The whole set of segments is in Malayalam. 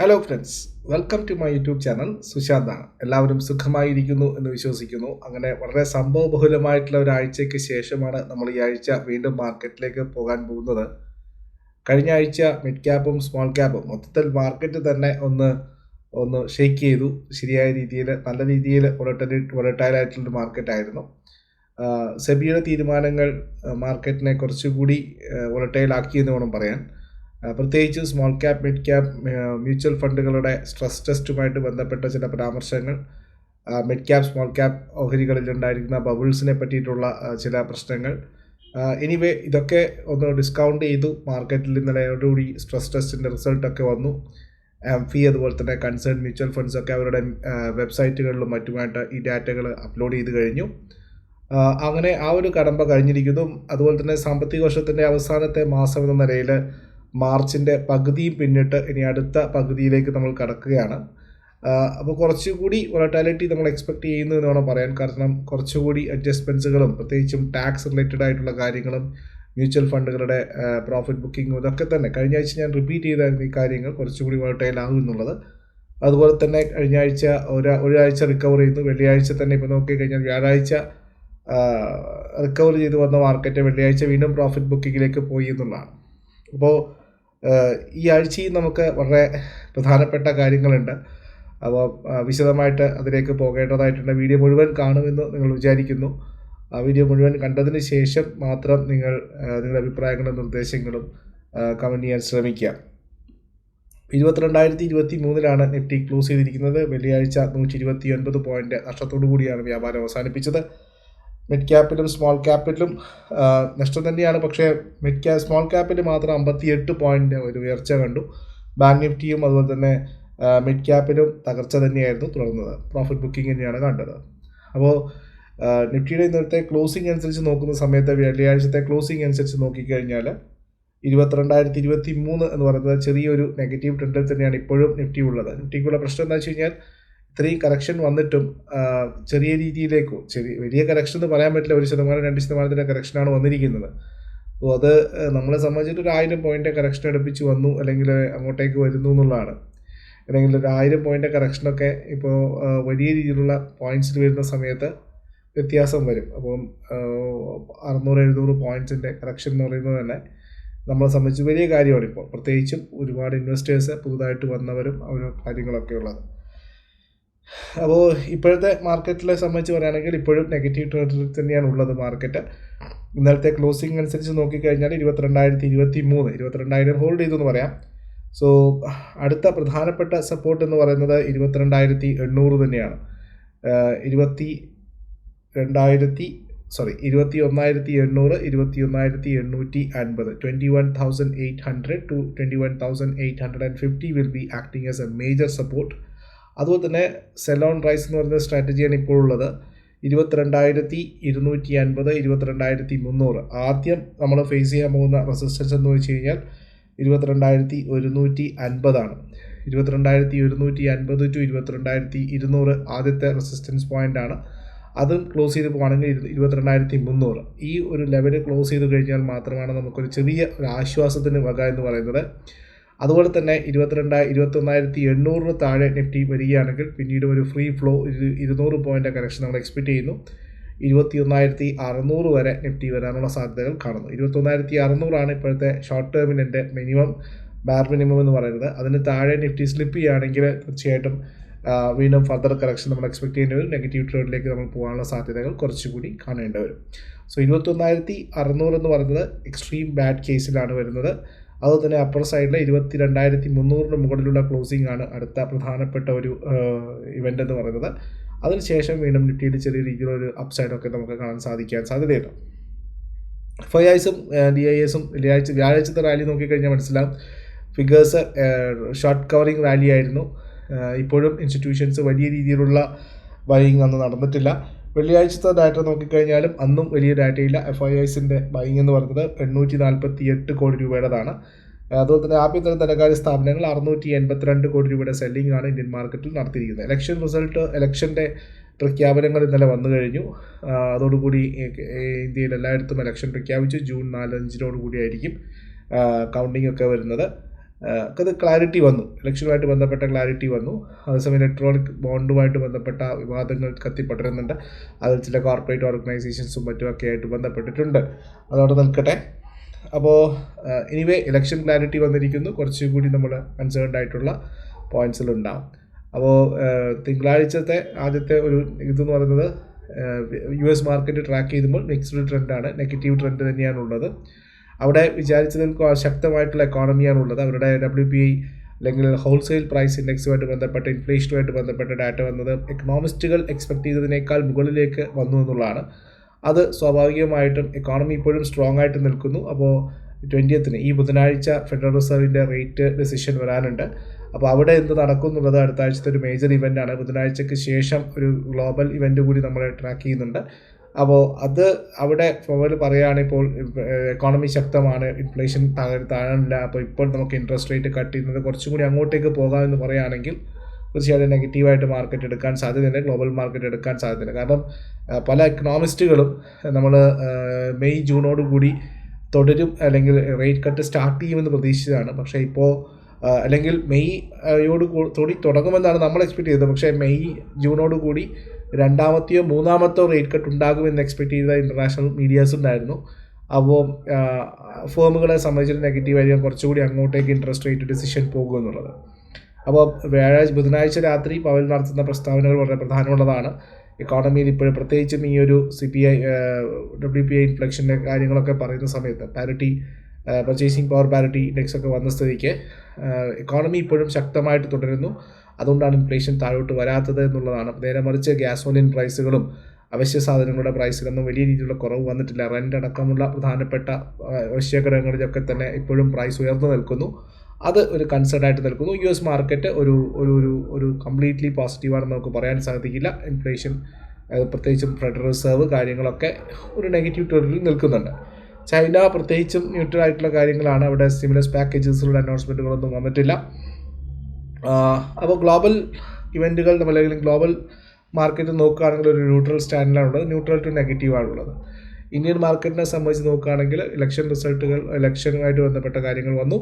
Hello friends welcome to my YouTube channel സുശാന്താണ് എല്ലാവരും സുഖമായിരിക്കുന്നു എന്ന് വിശ്വസിക്കുന്നു. അങ്ങനെ വളരെ സംഭവബഹുലമായിട്ടുള്ള ഒരാഴ്ചയ്ക്ക് ശേഷമാണ് നമ്മൾ ഈ ആഴ്ച വീണ്ടും മാർക്കറ്റിലേക്ക് പോകാൻ പോകുന്നത്. കഴിഞ്ഞ ആഴ്ച മിഡ് ക്യാപ്പും സ്മോൾ ക്യാപ്പും മൊത്തത്തിൽ മാർക്കറ്റ് തന്നെ ഒന്ന് ഒന്ന് ഷെയ്ക്ക് ചെയ്തു. ശരിയായ രീതിയിൽ നല്ല രീതിയിൽ വൊളട്ടൈൽ ആയിട്ടുള്ളൊരു മാർക്കറ്റായിരുന്നു സെബിയുടെ തീരുമാനങ്ങൾ മാർക്കറ്റിനെ കുറച്ചുകൂടി വൊളട്ടൈൽ എന്ന് വേണം പറയാൻ. പ്രത്യേകിച്ച് small cap mid cap mutual ഫണ്ടുകളുടെ stress ടെസ്റ്റുമായിട്ട് ബന്ധപ്പെട്ട ചില പരാമർശങ്ങൾ മിഡ് ക്യാപ് സ്മോൾ ക്യാപ് ഓഹരികളിൽ ഉണ്ടായിരിക്കുന്ന ബബിൾസിനെ പറ്റിയിട്ടുള്ള ചില പ്രശ്നങ്ങൾ. എനിവേ ഇതൊക്കെ ഒന്ന് ഡിസ്കൗണ്ട് ചെയ്തു മാർക്കറ്റിൽ ഇന്നലെയോടുകൂടി സ്ട്രെസ് ടെസ്റ്റിന്റെ റിസൾട്ടൊക്കെ വന്നു. ഫി അതുപോലെ തന്നെ കൺസേൺ മ്യൂച്വൽ ഫണ്ട്സൊക്കെ അവരുടെ വെബ്സൈറ്റുകളിലും മറ്റുമായിട്ട് ഈ ഡാറ്റകൾ അപ്ലോഡ് ചെയ്ത് കഴിഞ്ഞു. അങ്ങനെ ആ ഒരു കടമ്പ കഴിഞ്ഞിരിക്കുന്നു. അതുപോലെ തന്നെ സാമ്പത്തിക വർഷത്തിന്റെ അവസാനത്തെ മാസം എന്ന നിലയിൽ മാർച്ചിന്റെ പകുതിയും പിന്നിട്ട് ഇനി അടുത്ത പകുതിയിലേക്ക് നമ്മൾ കടക്കുകയാണ്. അപ്പോൾ കുറച്ചുകൂടി വൊളറ്റാലിറ്റി നമ്മൾ എക്സ്പെക്ട് ചെയ്യുന്നു എന്ന് വേണം പറയാൻ. കാരണം കുറച്ചുകൂടി അഡ്ജസ്റ്റ്മെൻസുകളും പ്രത്യേകിച്ചും ടാക്സ് റിലേറ്റഡ് ആയിട്ടുള്ള കാര്യങ്ങളും മ്യൂച്വൽ ഫണ്ടുകളുടെ പ്രോഫിറ്റ് ബുക്കിങ്ങും ഇതൊക്കെ തന്നെ. കഴിഞ്ഞ ആഴ്ച ഞാൻ റിപ്പീറ്റ് ചെയ്തായിരുന്നു ഈ കാര്യങ്ങൾ കുറച്ചുകൂടി വോളറ്റൈൽ ആകും എന്നുള്ളത് അതുപോലെ തന്നെ കഴിഞ്ഞ ആഴ്ച ഒരു ഒരാഴ്ച റിക്കവർ ചെയ്യുന്നു. വെള്ളിയാഴ്ച തന്നെ ഇപ്പോൾ നോക്കിക്കഴിഞ്ഞാൽ വ്യാഴാഴ്ച റിക്കവർ ചെയ്ത് വന്ന മാർക്കറ്റ് വെള്ളിയാഴ്ച വീണ്ടും പ്രോഫിറ്റ് ബുക്കിങ്ങിലേക്ക് പോയി എന്നുള്ളതാണ്. അപ്പോൾ ഈ ആഴ്ചയും നമുക്ക് വളരെ പ്രധാനപ്പെട്ട കാര്യങ്ങളുണ്ട്. അപ്പോൾ വിശദമായിട്ട് അതിലേക്ക് പോകേണ്ടതായിട്ടുണ്ട്. വീഡിയോ മുഴുവൻ കാണുമെന്ന് നിങ്ങൾ വിചാരിക്കുന്നു. ആ വീഡിയോ മുഴുവൻ കണ്ടതിന് ശേഷം മാത്രം നിങ്ങൾ നിങ്ങളുടെ അഭിപ്രായങ്ങളും നിർദ്ദേശങ്ങളും കമന്റ് ചെയ്യാൻ ശ്രമിക്കുക. ഇരുപത്തിരണ്ടായിരത്തി ഇരുപത്തി മൂന്നിലാണ് നിഫ്റ്റി ക്ലോസ് ചെയ്തിരിക്കുന്നത്. വെള്ളിയാഴ്ച നൂറ്റി ഇരുപത്തി ഒൻപത് പോയിന്റ് നഷ്ടത്തോടു കൂടിയാണ് വ്യാപാരം അവസാനിപ്പിച്ചത്. മിഡ് ക്യാപിറ്റലും സ്മോൾ ക്യാപിറ്റലും നഷ്ടം തന്നെയാണ്. പക്ഷേ മിഡ് ക്യാ സ്മോൾ ക്യാപ്പിൽ മാത്രം അമ്പത്തി എട്ട് പോയിന്റ് ഒരു ഉയർച്ച കണ്ടു. ബാങ്ക് നിഫ്റ്റിയും അതുപോലെ തന്നെ മിഡ് ക്യാപ്പിലും തകർച്ച തന്നെയായിരുന്നു തുടർന്നത്. പ്രോഫിറ്റ് ബുക്കിംഗ് തന്നെയാണ് കണ്ടത്. അപ്പോൾ നിഫ്റ്റിയുടെ ഇന്നത്തെ ക്ലോസിംഗ് അനുസരിച്ച് നോക്കുന്ന സമയത്ത് വെള്ളിയാഴ്ചത്തെ ക്ലോസിംഗ് അനുസരിച്ച് നോക്കിക്കഴിഞ്ഞാൽ ഇരുപത്തിരണ്ടായിരത്തി ഇരുപത്തി മൂന്ന് എന്ന് പറയുന്നത് ചെറിയൊരു നെഗറ്റീവ് ട്രെൻഡിൽ തന്നെയാണ് ഇപ്പോഴും നിഫ്റ്റി ഉള്ളത്. നിഫ്റ്റിക്കുള്ള പ്രശ്നം എന്താ വെച്ച് കഴിഞ്ഞാൽ ഇത്രയും കറക്ഷൻ വന്നിട്ടും ചെറിയ രീതിയിലേക്കോ ചെറിയ വലിയ കറക്ഷൻ എന്ന് പറയാൻ പറ്റില്ല ഒരു ശതമാനം രണ്ട് ശതമാനത്തിന്റെ കറക്ഷനാണ് വന്നിരിക്കുന്നത്. അപ്പോൾ അത് നമ്മളെ സംബന്ധിച്ചിട്ട് ഒരു ആയിരം പോയിന്റ് കറക്ഷൻ അടുപ്പിച്ച് വന്നു അല്ലെങ്കിൽ അങ്ങോട്ടേക്ക് വരുന്നു എന്നുള്ളതാണ്. അല്ലെങ്കിൽ ഒരു ആയിരം പോയിന്റ് കറക്ഷനൊക്കെ ഇപ്പോൾ വലിയ രീതിയിലുള്ള പോയിന്റ്സിൽ വരുന്ന സമയത്ത് വ്യത്യാസം വരും. അപ്പം അറുന്നൂറ് എഴുന്നൂറ് പോയിന്റ്സിന്റെ കറക്ഷൻ എന്ന് പറയുന്നത് തന്നെ നമ്മളെ സംബന്ധിച്ച് വലിയ കാര്യമാണ് ഇപ്പോൾ. പ്രത്യേകിച്ചും ഒരുപാട് ഇൻവെസ്റ്റേഴ്സ് പുതുതായിട്ട് വന്നവരും അവരും കാര്യങ്ങളൊക്കെ ഉള്ളത്. അപ്പോൾ ഇപ്പോഴത്തെ മാർക്കറ്റിലെ സംബന്ധിച്ച് പറയുകയാണെങ്കിൽ ഇപ്പോഴും നെഗറ്റീവ് ട്രെൻഡിൽ തന്നെയാണ് ഉള്ളത് മാർക്കറ്റ് ഇന്നലത്തെ ക്ലോസിംഗ് അനുസരിച്ച് നോക്കിക്കഴിഞ്ഞാൽ ഇരുപത്തിരണ്ടായിരത്തി ഇരുപത്തി മൂന്ന് ഇരുപത്തിരണ്ടായിരം ഹോൾഡ് ചെയ്തു എന്ന് പറയാം. സോ അടുത്ത പ്രധാനപ്പെട്ട സപ്പോർട്ട് എന്ന് പറയുന്നത് ഇരുപത്തിരണ്ടായിരത്തി എണ്ണൂറ് തന്നെയാണ്. ഇരുപത്തി രണ്ടായിരത്തി സോറി ഇരുപത്തി ഒന്നായിരത്തി എണ്ണൂറ് ഇരുപത്തി ഒന്നായിരത്തി എണ്ണൂറ്റി അൻപത് twenty one thousand eight hundred to twenty one thousand eight hundred and fifty will be acting as a major support അതുപോലെ തന്നെ സെലോൺ റൈസ് എന്ന് പറയുന്ന സ്ട്രാറ്റജിയാണ് ഇപ്പോൾ ഉള്ളത്. ഇരുപത്തിരണ്ടായിരത്തി ഇരുന്നൂറ്റി അൻപത് ഇരുപത്തിരണ്ടായിരത്തി മുന്നൂറ് ആദ്യം നമ്മൾ ഫേസ് ചെയ്യാൻ പോകുന്ന റെസിസ്റ്റൻസ് എന്ന് വെച്ച് കഴിഞ്ഞാൽ ഇരുപത്തിരണ്ടായിരത്തി ഒരുന്നൂറ്റി അൻപതാണ് ഇരുപത്തിരണ്ടായിരത്തി ഒരുന്നൂറ്റി അൻപത് ടു ഇരുപത്തിരണ്ടായിരത്തി ഇരുന്നൂറ് ആദ്യത്തെ റെസിസ്റ്റൻസ് പോയിന്റ് ആണ്. അതും ക്ലോസ് ചെയ്ത് പോകുകയാണെങ്കിൽ ഇരു- ഇരുപത്തിരണ്ടായിരത്തി മുന്നൂറ് ഈ ഒരു ലെവൽ ക്ലോസ് ചെയ്ത് കഴിഞ്ഞാൽ മാത്രമാണ് നമുക്കൊരു ചെറിയ ഒരു ആശ്വാസത്തിന് വക എന്ന് പറയുന്നത്. അതുപോലെ തന്നെ ഇരുപത്തിരണ്ട് ഇരുപത്തൊന്നായിരത്തി എണ്ണൂറിന് താഴെ നിഫ്റ്റി വരികയാണെങ്കിൽ പിന്നീട് ഒരു ഫ്രീ ഫ്ലോ ഇരു ഇരുന്നൂറ് പോയിന്റ് കറക്ഷൻ നമ്മൾ എക്സ്പെക്റ്റ് ചെയ്യുന്നു. ഇരുപത്തി ഒന്നായിരത്തി അറുന്നൂറ് വരെ നിഫ്റ്റി വരാനുള്ള സാധ്യതകൾ കാണുന്നു. ഇരുപത്തൊന്നായിരത്തി അറുന്നൂറാണ് ഇപ്പോഴത്തെ ഷോർട്ട് ടേമിന്റെ മിനിമം ബാർ മിനിമം എന്ന് പറയുന്നത്. അതിന് താഴെ നിഫ്റ്റി സ്ലിപ്പ് ചെയ്യുകയാണെങ്കിൽ തീർച്ചയായിട്ടും വീണ്ടും ഫർദർ കറക്ഷൻ നമ്മൾ എക്സ്പെക്ട് ചെയ്യേണ്ടി വരും. നെഗറ്റീവ് ട്രേഡിലേക്ക് നമ്മൾ പോകാനുള്ള സാധ്യതകൾ കുറച്ചുകൂടി കാണേണ്ടി വരും. സോ ഇരുപത്തൊന്നായിരത്തി അറുന്നൂറ് എന്ന് പറയുന്നത് എക്സ്ട്രീം ബാഡ് കേസിലാണ് വരുന്നത്. അതുപോലെ തന്നെ അപ്പർ സൈഡിൽ ഇരുപത്തി രണ്ടായിരത്തി മുന്നൂറിന് മുകളിലുള്ള ക്ലോസിംഗ് ആണ് അടുത്ത പ്രധാനപ്പെട്ട ഒരു ഇവന്റ് എന്ന് പറയുന്നത്. അതിനുശേഷം വീണ്ടും നിഫ്റ്റിയിൽ ചെറിയ രീതിയിലുള്ള ഒരു അപ്സൈഡൊക്കെ നമുക്ക് കാണാൻ സാധിക്കാൻ സാധ്യതയുണ്ട്. ഐ ഐസും ഡി ഐ എസും വെള്ളിയാഴ്ച വ്യാഴാഴ്ചത്തെ റാലി നോക്കിക്കഴിഞ്ഞാൽ മനസ്സിലാവും. ഫിഗേഴ്സ് ഷോർട്ട് കവറിങ് റാലി ആയിരുന്നു. ഇപ്പോഴും ഇൻസ്റ്റിറ്റ്യൂഷൻസ് വലിയ രീതിയിലുള്ള ബൈയിങ് അന്ന് നടന്നിട്ടില്ല. വെള്ളിയാഴ്ചത്തെ ഡാറ്റ നോക്കിക്കഴിഞ്ഞാലും അന്നും വലിയ ഡാറ്റയില്ല എഫ് ഐ ഐസിന്റെ ബൈങ് എന്ന് പറയുന്നത് എണ്ണൂറ്റി നാൽപ്പത്തി എട്ട് കോടി രൂപയുടേതാണ്. അതുപോലെ തന്നെ ആഭ്യന്തര ധനകാര്യ സ്ഥാപനങ്ങൾ അറുന്നൂറ്റി എൺപത്തിരണ്ട് കോടി രൂപയുടെ സെല്ലിംഗ് ആണ് ഇന്ത്യൻ മാർക്കറ്റിൽ നടത്തിയിരിക്കുന്നത്. ഇലക്ഷൻ റിസൾട്ട് ഇലക്ഷന്റെ പ്രഖ്യാപനങ്ങൾ ഇന്നലെ വന്നു കഴിഞ്ഞു. അതോടുകൂടി ഇന്ത്യയിൽ എല്ലായിടത്തും ഇലക്ഷൻ പ്രഖ്യാപിച്ചു. ജൂൺ നാലഞ്ചിനോടുകൂടിയായിരിക്കും കൂടിയായിരിക്കും കൗണ്ടിംഗ് ഒക്കെ വരുന്നത്. അത് ക്ലാരിറ്റി വന്നു. ഇലക്ഷനുമായിട്ട് ബന്ധപ്പെട്ട ക്ലാരിറ്റി വന്നു. അതേസമയം ഇലക്ട്രോണിക് ബോണ്ടുമായിട്ട് ബന്ധപ്പെട്ട വിവാദങ്ങൾ കത്തിപ്പടരുന്നുണ്ട്. അതിൽ ചില കോർപ്പറേറ്റ് ഓർഗനൈസേഷൻസും മറ്റുമൊക്കെ ആയിട്ട് ബന്ധപ്പെട്ടിട്ടുണ്ട്. അതോടെ നിൽക്കട്ടെ. അപ്പോൾ എനിവേ ഇലക്ഷൻ ക്ലാരിറ്റി വന്നിരിക്കുന്നു. കുറച്ചുകൂടി നമ്മൾ കൺസേൺഡ് ആയിട്ടുള്ള പോയിൻസിലുണ്ടാവും അപ്പോൾ തിങ്കളാഴ്ചത്തെ ആദ്യത്തെ ഒരു ഇതെന്ന് പറയുന്നത് യു എസ് മാർക്കറ്റ് ട്രാക്ക് ചെയ്യുമ്പോൾ മിക്സ്ഡ് ട്രെൻഡാണ് നെഗറ്റീവ് ട്രെൻഡ് തന്നെയാണ് ഉള്ളത്. അവിടെ വിചാരിച്ചതിൽ ശക്തമായിട്ടുള്ള എക്കോണമിയാണ് ഉള്ളത് അവരുടെ ഡബ്ല്യു പി ഐ അല്ലെങ്കിൽ ഹോൾസെയിൽ പ്രൈസ് ഇൻഡെക്സുമായിട്ട് ബന്ധപ്പെട്ട ഇൻഫ്ലേഷനുമായിട്ട് ബന്ധപ്പെട്ട ഡാറ്റ വന്നത് എക്കണോമിസ്റ്റുകൾ എക്സ്പെക്ട് ചെയ്തതിനേക്കാൾ മുകളിലേക്ക് വന്നു എന്നുള്ളതാണ്. അത് സ്വാഭാവികമായിട്ടും എക്കോണമി ഇപ്പോഴും സ്ട്രോങ് ആയിട്ട് നിൽക്കുന്നു. അപ്പോൾ ട്വന്റിയത്തിന് ഈ ബുധനാഴ്ച ഫെഡറൽ റിസർവിന്റെ റേറ്റ് ഡെസിഷൻ വരാനുണ്ട്. അപ്പോൾ അവിടെ എന്ത് നടക്കും എന്നുള്ളത് അടുത്ത ആഴ്ചത്തെ ഒരു മേജർ ഇവന്റാണ് ബുധനാഴ്ചയ്ക്ക് ശേഷം ഒരു ഗ്ലോബൽ ഇവന്റ് കൂടി നമ്മൾ ട്രാക്ക് ചെയ്യുന്നുണ്ട്. അപ്പോൾ അത് അവിടെ പോവൽ പറയുകയാണ് ഇപ്പോൾ എക്കോണമി ശക്തമാണ് ഇൻഫ്ലേഷൻ താഴെ താഴാനില്ല അപ്പോൾ ഇപ്പോൾ നമുക്ക് ഇൻട്രസ്റ്റ് റേറ്റ് കട്ട് ചെയ്യുന്നത് കുറച്ചും കൂടി അങ്ങോട്ടേക്ക് പോകാമെന്ന് പറയുകയാണെങ്കിൽ തീർച്ചയായിട്ടും നെഗറ്റീവായിട്ട് മാർക്കറ്റ് എടുക്കാൻ സാധ്യതയുണ്ട് ഗ്ലോബൽ മാർക്കറ്റ് എടുക്കാൻ സാധ്യതയുണ്ട്. കാരണം പല എക്കണോമിസ്റ്റുകളും നമ്മൾ മെയ് ജൂണോട് കൂടി തുടരും അല്ലെങ്കിൽ റേറ്റ് കട്ട് സ്റ്റാർട്ട് ചെയ്യുമെന്ന് പ്രതീക്ഷിച്ചതാണ്. പക്ഷേ ഇപ്പോൾ അല്ലെങ്കിൽ മെയ് യോട് കൂടി തുടങ്ങുമെന്നാണ് നമ്മൾ എക്സ്പെക്ട് ചെയ്തത്. പക്ഷേ മെയ് ജൂണോട് കൂടി രണ്ടാമത്തെയോ മൂന്നാമത്തെയോ റേറ്റ് കട്ട് ഉണ്ടാകുമെന്ന് എക്സ്പെക്ട് ചെയ്ത ഇന്റർനാഷണൽ മീഡിയാസ് ഉണ്ടായിരുന്നു. അപ്പോൾ ഫേമുകളെ സംബന്ധിച്ചിട്ട് നെഗറ്റീവായിരിക്കും കുറച്ചുകൂടി അങ്ങോട്ടേക്ക് ഇൻട്രസ്റ്റ് റേറ്റ് ഡിസിഷൻ പോകും എന്നുള്ളത്. അപ്പോൾ വ്യാഴാഴ്ച ബുധനാഴ്ച രാത്രി പവൽ നടത്തുന്ന പ്രസ്താവനകൾ വളരെ പ്രധാനമുള്ളതാണ്. എക്കോണമിയിൽ ഇപ്പോഴും പ്രത്യേകിച്ചും ഈ ഒരു C P I W P I ഇൻഫ്ലക്ഷന്റെ കാര്യങ്ങളൊക്കെ പറയുന്ന സമയത്ത് parity purchasing power parity index ഒക്കെ വന്ന സ്ഥിതിക്ക് എക്കോണമി ഇപ്പോഴും ശക്തമായിട്ട് തുടരുന്നു. അതുകൊണ്ടാണ് ഇൻഫ്ലേഷൻ താഴോട്ട് വരാത്തത് എന്നുള്ളതാണ്. നേരെ മറിച്ച് ഗ്യാസോലിൻ പ്രൈസുകളും അവശ്യ സാധനങ്ങളുടെ പ്രൈസിലൊന്നും വലിയ രീതിയിലുള്ള കുറവ് വന്നിട്ടില്ല. റെന്റ് അടക്കമുള്ള പ്രധാനപ്പെട്ട അവശ്യ ഘടകങ്ങളിലൊക്കെ തന്നെ ഇപ്പോഴും പ്രൈസ് ഉയർന്നു നിൽക്കുന്നു. അത് ഒരു കൺസേൺ ആയിട്ട് നിൽക്കുന്നു. യു എസ് മാർക്കറ്റ് ഒരു ഒരു ഒരു ഒരു കംപ്ലീറ്റ്ലി പോസിറ്റീവാണെന്ന് നമുക്ക് പറയാൻ സാധിക്കില്ല. ഇൻഫ്ലേഷൻ പ്രത്യേകിച്ചും ഫെഡറൽ റിസർവ് കാര്യങ്ങളൊക്കെ ഒരു നെഗറ്റീവ് ടെറിൽ നിൽക്കുന്നുണ്ട്. ചൈന പ്രത്യേകിച്ചും ന്യൂട്രൽ ആയിട്ടുള്ള കാര്യങ്ങളാണ് അവിടെ സ്റ്റിമുലസ് പാക്കേജസിലൂടെ അനൗൺസ്മെന്റുകളൊന്നും വന്നിട്ടില്ല. അപ്പോൾ ഗ്ലോബൽ ഇവന്റുകൾ നമ്മൾ അല്ലെങ്കിൽ ഗ്ലോബൽ മാർക്കറ്റ് നോക്കുകയാണെങ്കിൽ ഒരു ന്യൂട്രൽ സ്റ്റാൻഡിലാണുള്ളത് ന്യൂട്രൽ ടു നെഗറ്റീവ് ആണുള്ളത് ഇന്ത്യൻ മാർക്കറ്റിനെ സംബന്ധിച്ച് നോക്കുകയാണെങ്കിൽ ഇലക്ഷൻ റിസൾട്ടുകൾ ഇലക്ഷനുമായിട്ട് ബന്ധപ്പെട്ട കാര്യങ്ങൾ വന്നു.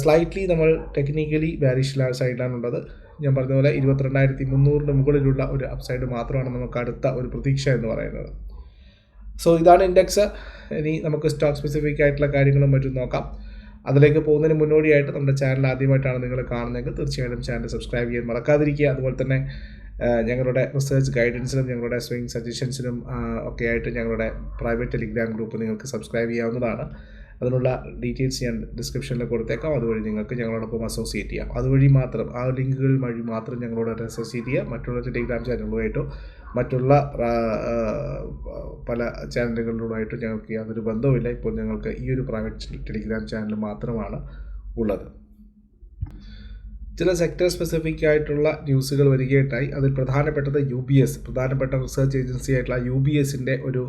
സ്ലൈറ്റ്ലി നമ്മൾ ടെക്നിക്കലി ബാരിഷ് സൈഡിലാണുള്ളത് ഞാൻ പറഞ്ഞതുപോലെ പോലെ ഇരുപത്തിരണ്ടായിരത്തി മുന്നൂറിന് മുകളിലുള്ള ഒരു അപ്സൈഡ് മാത്രമാണ് നമുക്ക് അടുത്ത ഒരു പ്രതീക്ഷ എന്ന് പറയുന്നത്. സോ ഇതാണ് ഇൻഡെക്സ് ഇനി നമുക്ക് സ്റ്റോക്ക് സ്പെസിഫിക് ആയിട്ടുള്ള കാര്യങ്ങളും മറ്റും നോക്കാം. അതിലേക്ക് പോകുന്നതിന് മുന്നോടിയായിട്ട് നമ്മുടെ ചാനൽ ആദ്യമായിട്ടാണ് നിങ്ങൾ കാണുന്നതെങ്കിൽ തീർച്ചയായിട്ടും ചാനൽ സബ്സ്ക്രൈബ് ചെയ്യാൻ മറക്കാതിരിക്കുക. അതുപോലെ തന്നെ ഞങ്ങളുടെ റിസർച്ച് ഗൈഡൻസിനും ഞങ്ങളുടെ സ്വിങ് സജഷൻസിനും ഒക്കെ ആയിട്ട് ഞങ്ങളുടെ പ്രൈവറ്റ് ടെലിഗ്രാം ഗ്രൂപ്പ് നിങ്ങൾക്ക് സബ്സ്ക്രൈബ് ചെയ്യാവുന്നതാണ്. അതിനുള്ള ഡീറ്റെയിൽസ് ഞാൻ ഡിസ്ക്രിപ്ഷനിൽ കൊടുത്തേക്കാം. അതുവഴി നിങ്ങൾക്ക് ഞങ്ങളോടൊപ്പം അസോസിയേറ്റ് ചെയ്യാം. അതുവഴി മാത്രം ആ ലിങ്കുകൾ വഴി മാത്രം ഞങ്ങളോട് അസോസിയേറ്റ് ചെയ്യുക. മറ്റുള്ള ടെലിഗ്രാം ചാനലുകളുമായിട്ടോ മറ്റുള്ള പല ചാനലുകളിലൂടെയായിട്ട് ഞങ്ങൾക്ക് യാതൊരു ബന്ധവുമില്ല. ഇപ്പോൾ ഞങ്ങൾക്ക് ഈ ഒരു പ്രൈവറ്റ് ടെലിഗ്രാം ചാനൽ മാത്രമാണ് ഉള്ളത്. ചില സെക്ടർ സ്പെസിഫിക് ആയിട്ടുള്ള ന്യൂസുകൾ വരികയുണ്ടായി അതിൽ പ്രധാനപ്പെട്ടത് യു ബി എസ് പ്രധാനപ്പെട്ട റിസർച്ച് ഏജൻസി ആയിട്ടുള്ള യു ബി എസിന്റെ ഒരു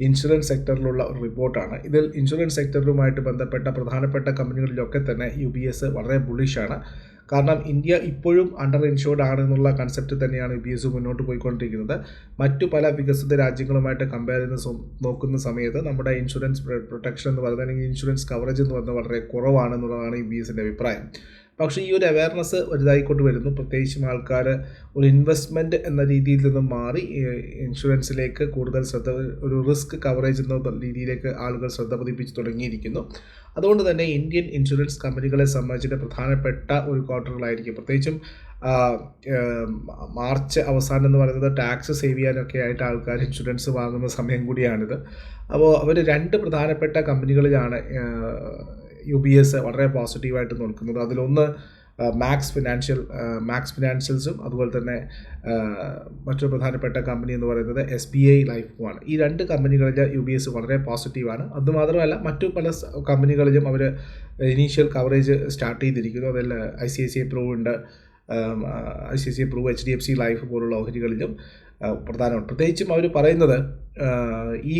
ഇൻഷുറൻസ് സെക്ടറിലുള്ള ഒരു റിപ്പോർട്ടാണ് ഇതിൽ ഇൻഷുറൻസ് സെക്ടറുമായിട്ട് ബന്ധപ്പെട്ട പ്രധാനപ്പെട്ട കമ്പനികളിലൊക്കെ തന്നെ യു ബി എസ് വളരെ ബുള്ളിഷാണ് കാരണം ഇന്ത്യ ഇപ്പോഴും അണ്ടർ ഇൻഷോർഡ് ആണ് എന്നുള്ള കൺസെപ്റ്റ് തന്നെയാണ് ബി എസ് മുന്നോട്ട് പോയിക്കൊണ്ടിരിക്കുന്നത്. മറ്റു പല വികസിത രാജ്യങ്ങളുമായിട്ട് കമ്പയർ ചെയ്ത് നോക്കുന്ന സമയത്ത് നമ്മുടെ ഇൻഷുറൻസ് പ്രൊട്ടക്ഷൻ എന്ന് പറയുന്നത് അല്ലെങ്കിൽ ഇൻഷുറൻസ് കവറേജ് എന്ന് പറയുന്നത് വളരെ കുറവാണെന്നുള്ളതാണ് യു ബി എസിന്റെ അഭിപ്രായം. പക്ഷേ ഈ ഒരു അവയർനെസ് വലുതായിക്കൊണ്ട് വരുന്നു. പ്രത്യേകിച്ചും ആൾക്കാർ ഒരു ഇൻവെസ്റ്റ്മെന്റ് എന്ന രീതിയിൽ നിന്നും മാറി ഇൻഷുറൻസിലേക്ക് കൂടുതൽ ശ്രദ്ധ ഒരു റിസ്ക് കവറേജ് എന്ന രീതിയിലേക്ക് ആളുകൾ ശ്രദ്ധ പതിപ്പിച്ച് തുടങ്ങിയിരിക്കുന്നു. അതുകൊണ്ട് തന്നെ ഇന്ത്യൻ ഇൻഷുറൻസ് കമ്പനികളെ സംബന്ധിച്ചിട്ട് പ്രധാനപ്പെട്ട ഒരു ക്വാർട്ടറുകളായിരിക്കും പ്രത്യേകിച്ചും മാർച്ച് അവസാനം എന്ന് പറയുന്നത് ടാക്സ് സേവ് ചെയ്യാനൊക്കെ ആയിട്ട് ആൾക്കാർ ഇൻഷുറൻസ് വാങ്ങുന്ന സമയം കൂടിയാണിത്. അപ്പോൾ അവർ രണ്ട് പ്രധാനപ്പെട്ട കമ്പനികളിലാണ് യു ബി എസ് വളരെ പോസിറ്റീവായിട്ട് നോക്കുന്നത്. അതിലൊന്ന് മാക്സ് ഫിനാൻഷ്യൽ മാക്സ് ഫിനാൻഷ്യൽസും അതുപോലെ തന്നെ മറ്റൊരു പ്രധാനപ്പെട്ട കമ്പനി എന്ന് പറയുന്നത് എസ് ബി ഐ ലൈഫുമാണ് ഈ രണ്ട് കമ്പനികളിൽ യു ബി എസ് വളരെ പോസിറ്റീവാണ് അതുമാത്രമല്ല മറ്റു പല കമ്പനികളിലും അവർ ഇനീഷ്യൽ കവറേജ് സ്റ്റാർട്ട് ചെയ്തിരിക്കുന്നു. അതിൽ I C I C I Pru ഉണ്ട്. I C I C I Pru H D F C life പോലുള്ള ഓഹരികളിലും. പ്രധാനമാണ്. പ്രത്യേകിച്ചും അവർ പറയുന്നത് ഈ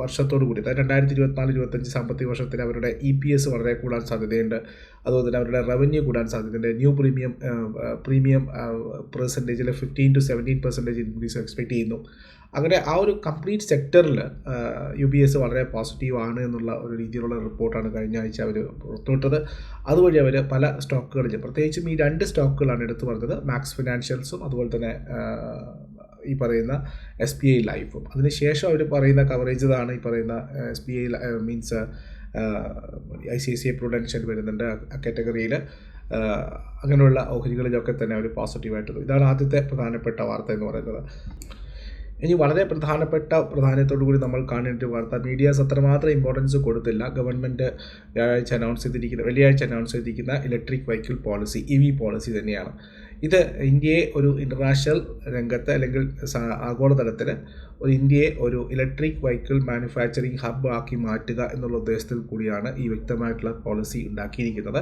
വർഷത്തോടു കൂടി അതായത് രണ്ടായിരത്തി ഇരുപത്തിനാല് ഇരുപത്തഞ്ച് സാമ്പത്തിക വർഷത്തിൽ അവരുടെ ഇ പി എസ് വളരെ കൂടാൻ സാധ്യതയുണ്ട്. അതുപോലെ തന്നെ അവരുടെ റവന്യൂ കൂടാൻ സാധ്യതയുണ്ട്. New premium premium പെർസെന്റേജിൽ fifteen to seventeen percentage increase expect ചെയ്യുന്നു. അങ്ങനെ ആ ഒരു കംപ്ലീറ്റ് സെക്ടറിൽ യു ബി എസ് വളരെ പോസിറ്റീവ് ആണ് എന്നുള്ള ഒരു രീതിയിലുള്ള റിപ്പോർട്ടാണ് കഴിഞ്ഞ ആഴ്ച അവർ പുറത്തുവിട്ടത്. അതുവഴി അവർ പല സ്റ്റോക്കുകളിൽ പ്രത്യേകിച്ചും ഈ രണ്ട് സ്റ്റോക്കുകളാണ് എടുത്തു പറഞ്ഞത് മാക്സ് ഫിനാൻഷ്യൽസും അതുപോലെ തന്നെ ഈ പറയുന്ന എസ് പി ഐ ലൈഫും അതിനുശേഷം അവർ പറയുന്ന കവറേജ് ഇതാണ് ഈ പറയുന്ന S P I means I C C I Prudential വരുന്നുണ്ട് ആ കാറ്റഗറിയിൽ അങ്ങനെയുള്ള ഓഹരികളിലൊക്കെ തന്നെ അവർ പോസിറ്റീവായിട്ട് ഇതാണ് ആദ്യത്തെ പ്രധാനപ്പെട്ട വാർത്ത എന്ന് പറയുന്നത്. ഇനി വളരെ പ്രധാനപ്പെട്ട പ്രാധാന്യത്തോടു കൂടി നമ്മൾ കാണേണ്ട വാർത്ത. മീഡിയാസ് അത്രമാത്രം ഇമ്പോർട്ടൻസ് കൊടുത്തില്ല. ഗവൺമെന്റ് വ്യാഴാഴ്ച അനൗൺസ് ചെയ്തിരിക്കുന്ന വെള്ളിയാഴ്ച അനൗൺസ് ചെയ്തിരിക്കുന്ന electric vehicle policy E V policy തന്നെയാണ്. ഇത് ഇന്ത്യയെ ഒരു ഇന്റർനാഷണൽ രംഗത്ത് അല്ലെങ്കിൽ ആഗോളതലത്തിൽ ഒരു ഇന്ത്യയെ ഒരു ഇലക്ട്രിക് വെഹിക്കിൾ മാനുഫാക്ചറിങ് ഹബ്ബ് ആക്കി മാറ്റുക എന്നുള്ള ഉദ്ദേശത്തിൽ കൂടിയാണ് ഈ വ്യക്തമായിട്ടുള്ള പോളിസി ഉണ്ടാക്കിയിരിക്കുന്നത്.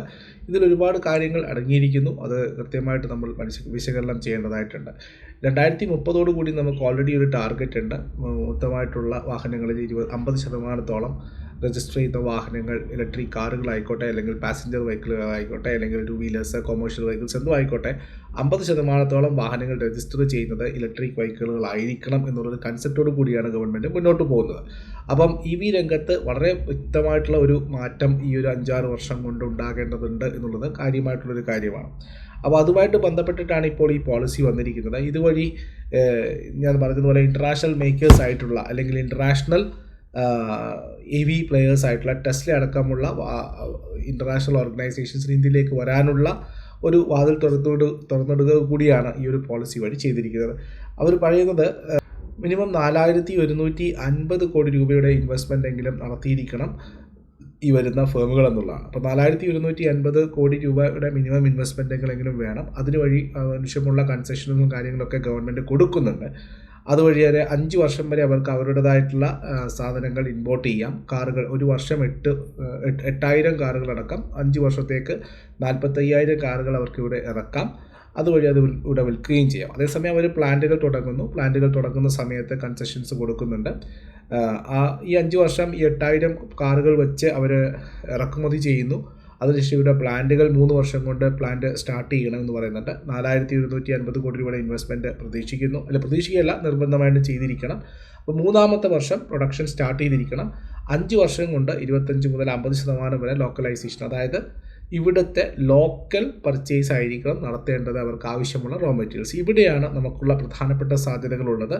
ഇതിൽ ഒരുപാട് കാര്യങ്ങൾ അടങ്ങിയിരിക്കുന്നു. അത് കൃത്യമായിട്ട് നമ്മൾ വിശകലനം ചെയ്യേണ്ടതായിട്ടുണ്ട്. രണ്ടായിരത്തി മുപ്പതോടു കൂടി നമുക്ക് ഓൾറെഡി ഒരു ടാർഗറ്റ് ഉണ്ട്. മൊത്തമായിട്ടുള്ള വാഹനങ്ങളിൽ ഇരുപത് അമ്പത് ശതമാനത്തോളം രജിസ്റ്റർ ചെയ്യുന്ന വാഹനങ്ങൾ ഇലക്ട്രിക് കാറുകളായിക്കോട്ടെ അല്ലെങ്കിൽ പാസഞ്ചർ വെഹിക്കിളുകളായിക്കോട്ടെ അല്ലെങ്കിൽ ടു വീലേഴ്സ് കൊമേഴ്ഷ്യൽ വെഹിക്കിൾസ് എന്തും ആയിക്കോട്ടെ അമ്പത് ശതമാനത്തോളം വാഹനങ്ങൾ രജിസ്റ്റർ ചെയ്യുന്നത് ഇലക്ട്രിക് വെഹിക്കിളുകളായിരിക്കണം എന്നുള്ളൊരു കൺസെപ്റ്റോട് കൂടിയാണ് ഗവൺമെന്റ് മുന്നോട്ട് പോകുന്നത്. അപ്പം ഇ വി രംഗത്ത് വളരെ വ്യക്തമായിട്ടുള്ള ഒരു മാറ്റം ഈ ഒരു അഞ്ചാറ് വർഷം കൊണ്ട് ഉണ്ടാകേണ്ടതുണ്ട് എന്നുള്ളത് കാര്യമായിട്ടുള്ളൊരു കാര്യമാണ്. അപ്പോൾ അതുമായിട്ട് ബന്ധപ്പെട്ടിട്ടാണ് ഇപ്പോൾ ഈ പോളിസി വന്നിരിക്കുന്നത്. ഇതുവഴി ഞാൻ പറഞ്ഞതുപോലെ ഇന്റർനാഷണൽ മേക്കേഴ്സ് ആയിട്ടുള്ള അല്ലെങ്കിൽ ഇന്റർനാഷണൽ എ വി പ്ലെയേഴ്സ് ആയിട്ടുള്ള ടെസ്ല അടക്കമുള്ള ഇന്റർനാഷണൽ ഓർഗനൈസേഷൻസിന് ഇന്ത്യയിലേക്ക് വരാനുള്ള ഒരു വാതിൽ തുറന്നിട തുറന്നിടുക കൂടിയാണ് ഈ ഒരു പോളിസി വഴി ചെയ്തിരിക്കുന്നത്. അവർ പറയുന്നത് മിനിമം നാലായിരത്തി ഒരുന്നൂറ്റി അൻപത് കോടി രൂപയുടെ ഇൻവെസ്റ്റ്മെന്റ് എങ്കിലും നടത്തിയിരിക്കണം ഈ വരുന്ന ഫേമുകൾ എന്നുള്ളതാണ്. അപ്പോൾ നാലായിരത്തി ഒരുന്നൂറ്റി അൻപത് കോടി രൂപയുടെ മിനിമം ഇൻവെസ്റ്റ്മെന്റ് എങ്കിലും വേണം. അതിനുവഴി ആവശ്യമുള്ള കൺസെഷനുകളും കാര്യങ്ങളൊക്കെ ഗവൺമെന്റ് കൊടുക്കുന്നുണ്ട്. അതുവഴി വരെ അഞ്ച് വർഷം വരെ അവർക്ക് അവരുടേതായിട്ടുള്ള സാധനങ്ങൾ ഇമ്പോർട്ട് ചെയ്യാം. കാറുകൾ ഒരു വർഷം എട്ട് എട്ടായിരം കാറുകളടക്കം അഞ്ച് വർഷത്തേക്ക് നാൽപ്പത്തയ്യായിരം കാറുകൾ അവർക്ക് ഇവിടെ ഇറക്കാം. അതുവഴി അത് ഇവിടെ വിൽക്കുകയും ചെയ്യാം. അതേസമയം അവർ പ്ലാന്റുകൾ തുടങ്ങുന്നു. പ്ലാന്റുകൾ തുടങ്ങുന്ന സമയത്ത് കൺസെഷൻസ് കൊടുക്കുന്നുണ്ട്. ആ ഈ അഞ്ച് വർഷം ഈ എട്ടായിരം കാറുകൾ വെച്ച് അവർ ഇറക്കുമതി ചെയ്യുന്നു. അതിനുശേഷം പ്ലാന്റുകൾ മൂന്ന് വർഷം കൊണ്ട് പ്ലാന്റ് സ്റ്റാർട്ട് ചെയ്യണമെന്ന് പറയുന്നുണ്ട്. നാലായിരത്തി ഇരുന്നൂറ്റി അൻപത് കോടി രൂപയുടെ ഇൻവെസ്റ്റ്മെന്റ് പ്രതീക്ഷിക്കുന്നു. അല്ല പ്രതീക്ഷിക്കുകയല്ല നിർബന്ധമായിട്ട് ചെയ്തിരിക്കണം. അപ്പോൾ മൂന്നാമത്തെ വർഷം പ്രൊഡക്ഷൻ സ്റ്റാർട്ട് ചെയ്തിരിക്കണം. അഞ്ച് വർഷം കൊണ്ട് ഇരുപത്തഞ്ച് മുതൽ അമ്പത് ശതമാനം വരെ ലോക്കലൈസേഷൻ അതായത് ഇവിടുത്തെ ലോക്കൽ പർച്ചേസ് ആയിരിക്കണം നടത്തേണ്ടത് അവർക്ക് ആവശ്യമുള്ള റോ മെറ്റീരിയൽസ് ഇവിടെയാണ് നമുക്കുള്ള പ്രധാനപ്പെട്ട സാധ്യതകളുള്ളത്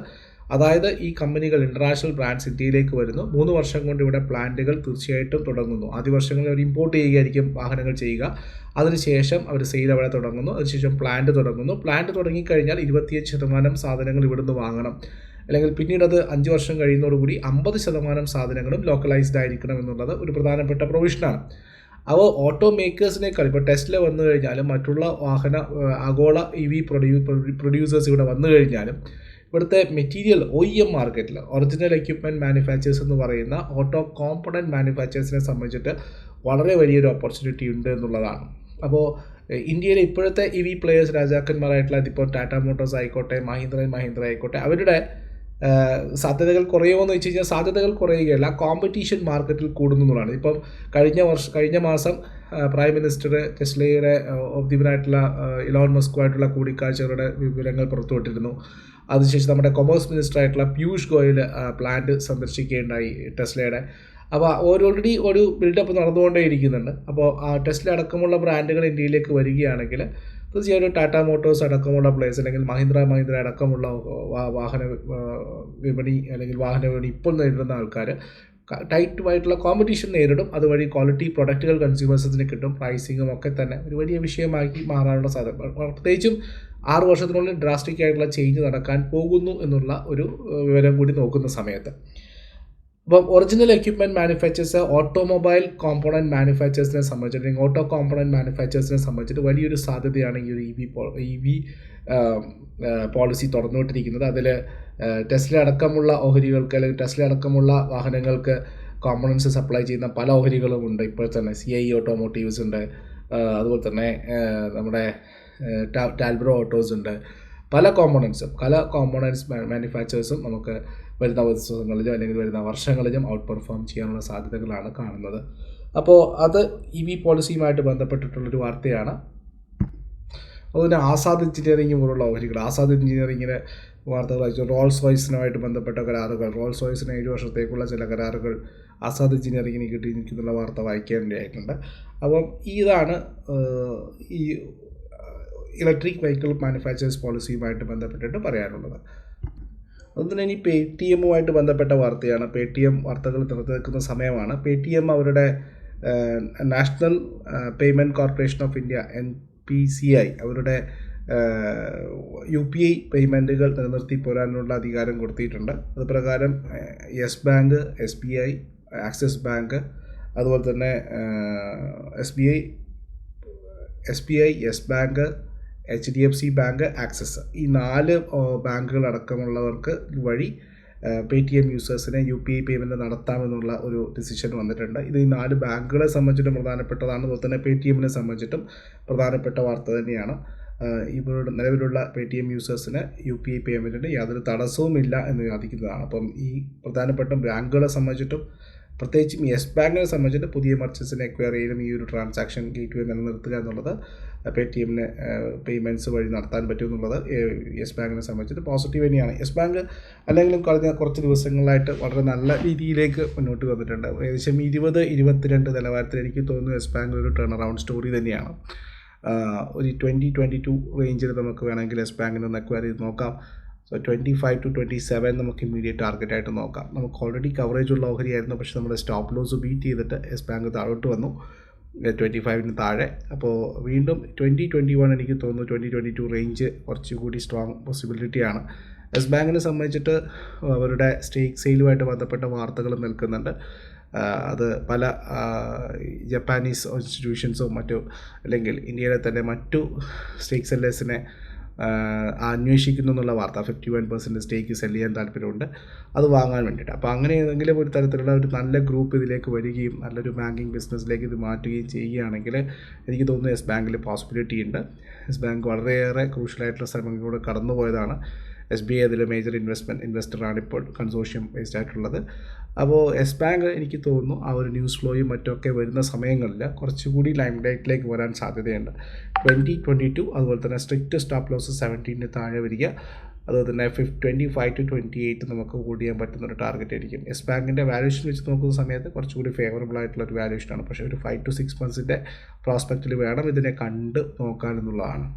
അതായത് ഈ കമ്പനികൾ ഇന്റർനാഷണൽ ബ്രാൻഡ്സ് ഇന്ത്യയിലേക്ക് വരുന്നു. മൂന്ന് വർഷം കൊണ്ട് ഇവിടെ പ്ലാന്റുകൾ തീർച്ചയായിട്ടും തുടങ്ങുന്നു. ആദ്യ വർഷങ്ങളിൽ അവർ ഇമ്പോർട്ട് ചെയ്യുകയായിരിക്കും വാഹനങ്ങൾ ചെയ്യുക. അതിനുശേഷം അവർ സെയിൽ അവിടെ തുടങ്ങുന്നു. അതിനുശേഷം പ്ലാന്റ് തുടങ്ങുന്നു. പ്ലാന്റ് തുടങ്ങിക്കഴിഞ്ഞാൽ ഇരുപത്തിയഞ്ച് ശതമാനം സാധനങ്ങൾ ഇവിടുന്ന് വാങ്ങണം. അല്ലെങ്കിൽ പിന്നീട് അത് അഞ്ച് വർഷം കഴിയുന്നതോടുകൂടി അമ്പത് ശതമാനം സാധനങ്ങളും ലോക്കലൈസ്ഡ് ആയിരിക്കണം എന്നുള്ളത് ഒരു പ്രധാനപ്പെട്ട പ്രൊവിഷനാണ് അവ ഓട്ടോ മേക്കേഴ്സിനേക്കാൾ ഇപ്പോൾ ടെസ്റ്റിൽ വന്നു കഴിഞ്ഞാലും മറ്റുള്ള വാഹന ആഗോള ഇ വി പ്രൊഡ്യൂ പ്രൊഡ്യൂസേഴ്സ് ഇവിടെ വന്നു കഴിഞ്ഞാലും ഇവിടുത്തെ മെറ്റീരിയൽ ഒ ഇ എം മാർക്കറ്റിൽ ഒറിജിനൽ എക്യുപ്മെന്റ് മാനുഫാക്ചേഴ്സ് എന്ന് പറയുന്ന ഓട്ടോ കോമ്പണന്റ് മാനുഫാക്ചേഴ്സിനെ സംബന്ധിച്ചിട്ട് വളരെ വലിയൊരു ഓപ്പർച്യൂണിറ്റി ഉണ്ട് എന്നുള്ളതാണ്. അപ്പോൾ ഇന്ത്യയിലെ ഇപ്പോഴത്തെ ഇ വി പ്ലെയേഴ്സ് രാജാക്കന്മാരായിട്ടുള്ള ഇതിപ്പോൾ ടാറ്റ മോട്ടോഴ്സ് ആയിക്കോട്ടെ മഹീന്ദ്ര മഹീന്ദ്ര ആയിക്കോട്ടെ അവരുടെ സാധ്യതകൾ കുറയുമോ എന്ന് വെച്ച് കഴിഞ്ഞാൽ സാധ്യതകൾ കുറയുകയല്ല കോമ്പറ്റീഷൻ മാർക്കറ്റിൽ കൂടുന്നു എന്നുള്ളതാണ് ഇപ്പം കഴിഞ്ഞ വർഷം കഴിഞ്ഞ മാസം പ്രൈം മിനിസ്റ്റർ ടെസ്ലയുടെ ഏഹ്, ഇലോൺ മസ്കുമായിട്ടുള്ള കൂടിക്കാഴ്ചകളുടെ വിവരങ്ങൾ പുറത്തുവിട്ടിരുന്നു. അതിനുശേഷം നമ്മുടെ കൊമേഴ്സ് മിനിസ്റ്റർ ആയിട്ടുള്ള പീയൂഷ് ഗോയൽ പ്ലാന്റ് സന്ദർശിക്കുകയുണ്ടായി ടെസ്ലയുടെ. അപ്പോൾ ഓൾറെഡി ഒരു ബിൽഡപ്പ് നടന്നുകൊണ്ടേ ഇരിക്കുന്നുണ്ട് അപ്പോൾ ടെസ്ല അടക്കമുള്ള ബ്രാൻഡുകൾ ഇന്ത്യയിലേക്ക് വരികയാണെങ്കിൽ തീർച്ചയായിട്ടും ടാറ്റ മോട്ടോഴ്സ് അടക്കമുള്ള പ്ലേസ് അല്ലെങ്കിൽ മഹീന്ദ്ര മഹീന്ദ്ര അടക്കമുള്ള വാഹന വിപണി അല്ലെങ്കിൽ വാഹന വിപണി ഇപ്പോൾ നേരിടുന്ന ആൾക്കാർ ടൈറ്റുമായിട്ടുള്ള കോമ്പറ്റീഷൻ നേരിടും. അതുവഴി ക്വാളിറ്റി പ്രൊഡക്റ്റുകൾ കൺസ്യൂമേഴ്സിന് കിട്ടും. പ്രൈസിങ്ങും ഒക്കെ തന്നെ ഒരു വലിയ വിഷയമാക്കി മാറാനുള്ള സാധ്യത പ്രത്യേകിച്ചും ആറ് വർഷത്തിനുള്ളിൽ ഡ്രാസ്റ്റിക് ആയിട്ടുള്ള ചേഞ്ച് നടക്കാൻ പോകുന്നു എന്നുള്ള ഒരു വിവരം കൂടി നോക്കുന്ന സമയത്ത്. Original equipment manufacturers automobile component മാനുഫാക്ചേഴ്സിനെ സംബന്ധിച്ചിട്ട് അല്ലെങ്കിൽ ഓട്ടോ കോമ്പോണന്റ് മാനുഫാക്ചേഴ്സിനെ സംബന്ധിച്ചിട്ട് വലിയൊരു സാധ്യതയാണ് ഈ ഒരു E V E V policy തുറന്നുകൊണ്ടിരിക്കുന്നത് അതിൽ ടെസ്ല അടക്കമുള്ള ഓഹരികൾക്ക് അല്ലെങ്കിൽ ടെസ്ല അടക്കമുള്ള വാഹനങ്ങൾക്ക് കോമ്പണൻസ് സപ്ലൈ ചെയ്യുന്ന പല ഓഹരികളും ഉണ്ട്. ഇപ്പോൾ തന്നെ സി ഐ ഓട്ടോമോട്ടീവ്സ് ഉണ്ട്. അതുപോലെ തന്നെ നമ്മുടെ ടാൽബ്രോ ഓട്ടോസ് ഉണ്ട്. പല കോമ്പോണൻസും പല കോമ്പോണൻസ് മാനുഫാക്ചേഴ്സും നമുക്ക് വരുന്ന ദിവസങ്ങളിലും അല്ലെങ്കിൽ വരുന്ന വർഷങ്ങളിലും ഔട്ട് പെർഫോം ചെയ്യാനുള്ള സാധ്യതകളാണ് കാണുന്നത്. അപ്പോൾ അത് ഇ വി പോളിസിയുമായിട്ട് ബന്ധപ്പെട്ടിട്ടുള്ളൊരു വാർത്തയാണ്. അതുപോലെ ആസാദ് എഞ്ചിനീയറിംഗ് പോലുള്ള ഓഹരികൾ ആസാദ് എഞ്ചിനീയറിങ്ങിന് വാർത്തകൾ അയച്ചു. റോൾസ് റോയ്സിനുമായിട്ട് ബന്ധപ്പെട്ട കരാറുകൾ റോൾസ് റോയ്സിന് ഏഴ് വർഷത്തേക്കുള്ള ചില കരാറുകൾ ആസാദ് എഞ്ചിനീയറിങ്ങിന് കിട്ടിയിരിക്കുന്നുള്ള വാർത്ത വായിക്കേണ്ടതായിട്ടുണ്ട് അപ്പം ഇതാണ് ഈ ഇലക്ട്രിക് വെഹിക്കിൾ മാനുഫാക്ചേഴ്സ് പോളിസിയുമായിട്ട് ബന്ധപ്പെട്ടിട്ട് പറയാനുള്ളത്. അതുപോലെ ഇനി പേ ടി എമ്മുമായിട്ട് ബന്ധപ്പെട്ട വാർത്തയാണ്. പേ ടി എം വാർത്തകൾ നിറഞ്ഞു നിൽക്കുന്ന സമയമാണ്. പേ ടി എം അവരുടെ National Payment Corporation of India N P C I അവരുടെ യു പി ഐ പേയ്മെന്റുകൾ നിലനിർത്തി പോരാനുള്ള അധികാരം കൊടുത്തിട്ടുണ്ട്. അത് പ്രകാരം Yes Bank S B I Axis Bank അതുപോലെ തന്നെ S B I S B I Yes Bank H D F C Bank Axis ഈ നാല് ബാങ്കുകൾ അടക്കമുള്ളവർക്ക് വഴി പേ ടി എം യൂസേഴ്സിനെ യു പി ഐ പേയ്മെന്റ് നടത്താമെന്നുള്ള ഒരു ഡിസിഷൻ വന്നിട്ടുണ്ട്. ഇത് ഈ നാല് ബാങ്കുകളെ സംബന്ധിച്ചിട്ടും പ്രധാനപ്പെട്ടതാണ്. അതുപോലെ തന്നെ പേ ടി എമ്മിനെ സംബന്ധിച്ചിട്ടും പ്രധാനപ്പെട്ട വാർത്ത തന്നെയാണ്. ഇവരുടെ നിലവിലുള്ള പേ ടി എം യൂസേഴ്സിന് യു പി ഐ പേയ്മെന്റിന് യാതൊരു തടസ്സവുമില്ല എന്ന് വാദിക്കുന്നതാണ് അപ്പം ഈ പ്രധാനപ്പെട്ട ബാങ്കുകളെ സംബന്ധിച്ചിട്ടും പ്രത്യേകിച്ചും യെസ് ബാങ്കിനെ സംബന്ധിച്ചിട്ട് പുതിയ മർച്ചൻസിനെ എക്വയർ ചെയ്യലും ഈ ഒരു ട്രാൻസാക്ഷൻ ഗേറ്റ് വേ നിലനിർത്തുക എന്നുള്ളത് പേ ടി എമ്മിന് പേയ്മെന്റ്സ് വഴി നടത്താൻ പറ്റും എന്നുള്ളത് യെസ് ബാങ്കിനെ സംബന്ധിച്ചിട്ട് പോസിറ്റീവ് തന്നെയാണ്. യെസ് ബാങ്ക് അല്ലെങ്കിലും കഴിഞ്ഞ കുറച്ച് ദിവസങ്ങളായിട്ട് വളരെ നല്ല രീതിയിലേക്ക് മുന്നോട്ട് വന്നിട്ടുണ്ട്. ഏകദേശം ഇരുപത് ഇരുപത്തിരണ്ട് നിലവാരത്തിൽ എനിക്ക് തോന്നുന്നു യെസ് ബാങ്ക് ഒരു ടേൺ അറൗണ്ട് സ്റ്റോറി തന്നെയാണ് ഒരു ട്വന്റി ട്വന്റി ടു റേഞ്ചിൽ നമുക്ക് വേണമെങ്കിൽ യെസ് ബാങ്കിൽ നിന്ന് അക്വയർ ചെയ്ത് നോക്കാം. So twenty five to twenty seven നമുക്ക് ഇമ്മീഡിയറ്റ് ടാർഗറ്റ് ആയിട്ട് നോക്കാം. നമുക്ക് ഓൾറെഡി കവറേജ് ഉള്ള ഓഹരിയായിരുന്നു പക്ഷേ നമ്മുടെ സ്റ്റോപ്പ് ലോസ് ബീറ്റ് ചെയ്തിട്ട് എസ് ബാങ്ക് താഴോട്ട് വന്നു. ട്വന്റി ഫൈവിന് താഴെ. അപ്പോൾ വീണ്ടും ട്വന്റി ട്വന്റി വൺ എനിക്ക് തോന്നുന്നു ട്വന്റി ട്വന്റി ടു റേഞ്ച് കുറച്ചുകൂടി സ്ട്രോങ് പോസിബിലിറ്റിയാണ് എസ് ബാങ്കിനെ സംബന്ധിച്ചിട്ട് അവരുടെ സ്റ്റേക്ക് സെയിലുമായിട്ട് ബന്ധപ്പെട്ട വാർത്തകൾ നിൽക്കുന്നുണ്ട്. അത് പല ജപ്പാനീസ് ഇൻസ്റ്റിറ്റ്യൂഷൻസോ മറ്റു അല്ലെങ്കിൽ ഇന്ത്യയിലെ തന്നെ മറ്റു സ്റ്റേക്ക് സെല്ലേഴ്സിനെ അന്വേഷിക്കുന്നു എന്നുള്ള വാർത്ത. Fifty one percent stake sell ചെയ്യാൻ താല്പര്യമുണ്ട്. അത് വാങ്ങാൻ വേണ്ടിയിട്ട്. അപ്പോൾ അങ്ങനെ ഏതെങ്കിലും ഒരു തരത്തിലുള്ള ഒരു നല്ല ഗ്രൂപ്പ് ഇതിലേക്ക് വരികയും നല്ലൊരു ബാങ്കിങ് ബിസിനസ്സിലേക്ക് ഇത് മാറ്റുകയും ചെയ്യുകയാണെങ്കിൽ എനിക്ക് തോന്നുന്നു എസ് ബാങ്കിൽ പോസിബിലിറ്റി ഉണ്ട്. എസ് ബാങ്ക് വളരെയേറെ ക്രൂഷ്യലായിട്ടുള്ള ശ്രമങ്ങളിലൂടെ കടന്നു പോയതാണ് എസ് ബി ഐ അതിലെ മേജർ ഇൻവെസ്റ്റ്മെന്റ് ഇൻവെസ്റ്ററാണ് ഇപ്പോൾ കൺസോഷ്യം ബേസ്ഡ് ആയിട്ടുള്ളത്. അപ്പോൾ എസ് ബാങ്ക് എനിക്ക് തോന്നുന്നു ആ ഒരു ന്യൂസ് ഫ്ലോയും മറ്റൊക്കെ വരുന്ന സമയങ്ങളിൽ കുറച്ചുകൂടി ലൈം ലൈറ്റിലേക്ക് വരാൻ സാധ്യതയുണ്ട്. ട്വന്റി ട്വന്റി ടു അതുപോലെ തന്നെ സ്ട്രിക്റ്റ് സ്റ്റോപ്പ് ലോസ് സെവന്റീന് താഴെ വരിക. അതുപോലെ തന്നെ fif twenty five to twenty eight നമുക്ക് ഹോൾഡ് ചെയ്യാൻ പറ്റുന്ന ഒരു ടാർഗറ്റ് ആയിരിക്കും. എസ് ബാങ്കിന്റെ വാല്യൂഷൻ വെച്ച് നോക്കുന്ന സമയത്ത് കുറച്ചുകൂടി ഫേവറബിൾ ആയിട്ടുള്ള ഒരു വാല്യൂഷനാണ് പക്ഷേ ഒരു ഫൈവ് ടു സിക്സ് മന്ത്സിന്റെ പ്രോസ്പെക്റ്റിൽ വേണം ഇതിനെ കണ്ട് നോക്കാൻ എന്നുള്ളതാണ്.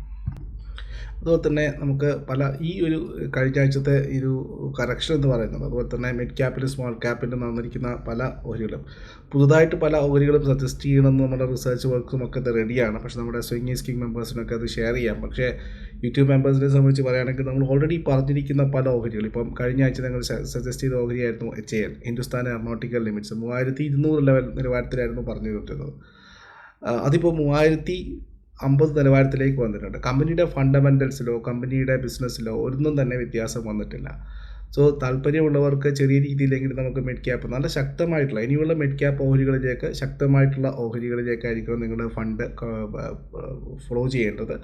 അതുപോലെ തന്നെ നമുക്ക് പല ഈ ഒരു കഴിഞ്ഞ ആഴ്ചത്തെ ഈ ഒരു കറക്ഷൻ എന്ന് പറയുന്നത് അതുപോലെ തന്നെ മിഡ് ക്യാപ്പിലും സ്മോൾ ക്യാപ്പിലും നടന്നിരിക്കുന്ന പല ഓഹരികളും. പുതുതായിട്ട് പല ഓഹരികളും സജസ്റ്റ് ചെയ്യണമെന്ന് നമ്മുടെ റിസർച്ച് വർക്കും ഒക്കെ ഇത് റെഡിയാണ് പക്ഷേ നമ്മുടെ സ്വിംഗ് സ്കിങ് മെമ്പേഴ്സിനൊക്കെ അത് ഷെയർ ചെയ്യാം. പക്ഷേ യൂട്യൂബ് മെമ്പേഴ്സിനെ സംബന്ധിച്ച് പറയുകയാണെങ്കിൽ നമ്മൾ ഓൾറെഡി പറഞ്ഞിരിക്കുന്ന പല ഓഹരികൾ ഇപ്പം കഴിഞ്ഞ ആഴ്ച ഞങ്ങൾ സജസ്റ്റ് ചെയ്ത ഓഹരിയായിരുന്നു H L Hindustan aeronautical limits മൂവായിരത്തി ഇരുന്നൂറ് ലെവൽ നിലവാരത്തിലായിരുന്നു പറഞ്ഞു കിട്ടുന്നത് അതിപ്പോൾ മൂവായിരത്തി അമ്പത് നിലവാരത്തിലേക്ക് വന്നിട്ടുണ്ട്. കമ്പനിയുടെ ഫണ്ടമെന്റൽസിലോ കമ്പനിയുടെ ബിസിനസ്സിലോ ഒന്നും തന്നെ വ്യത്യാസം വന്നിട്ടില്ല. സോ താല്പര്യമുള്ളവർക്ക് ചെറിയ രീതിയിലെങ്കിലും നമുക്ക് മിഡ് ക്യാപ്പ് നല്ല ശക്തമായിട്ടുള്ള ഇനിയുള്ള മിഡ് ക്യാപ്പ് ഓഹരികളിലേക്ക് ശക്തമായിട്ടുള്ള ഓഹരികളിലേക്കായിരിക്കണം നിങ്ങളുടെ ഫണ്ട് ഫ്ലോ ചെയ്യേണ്ടത്.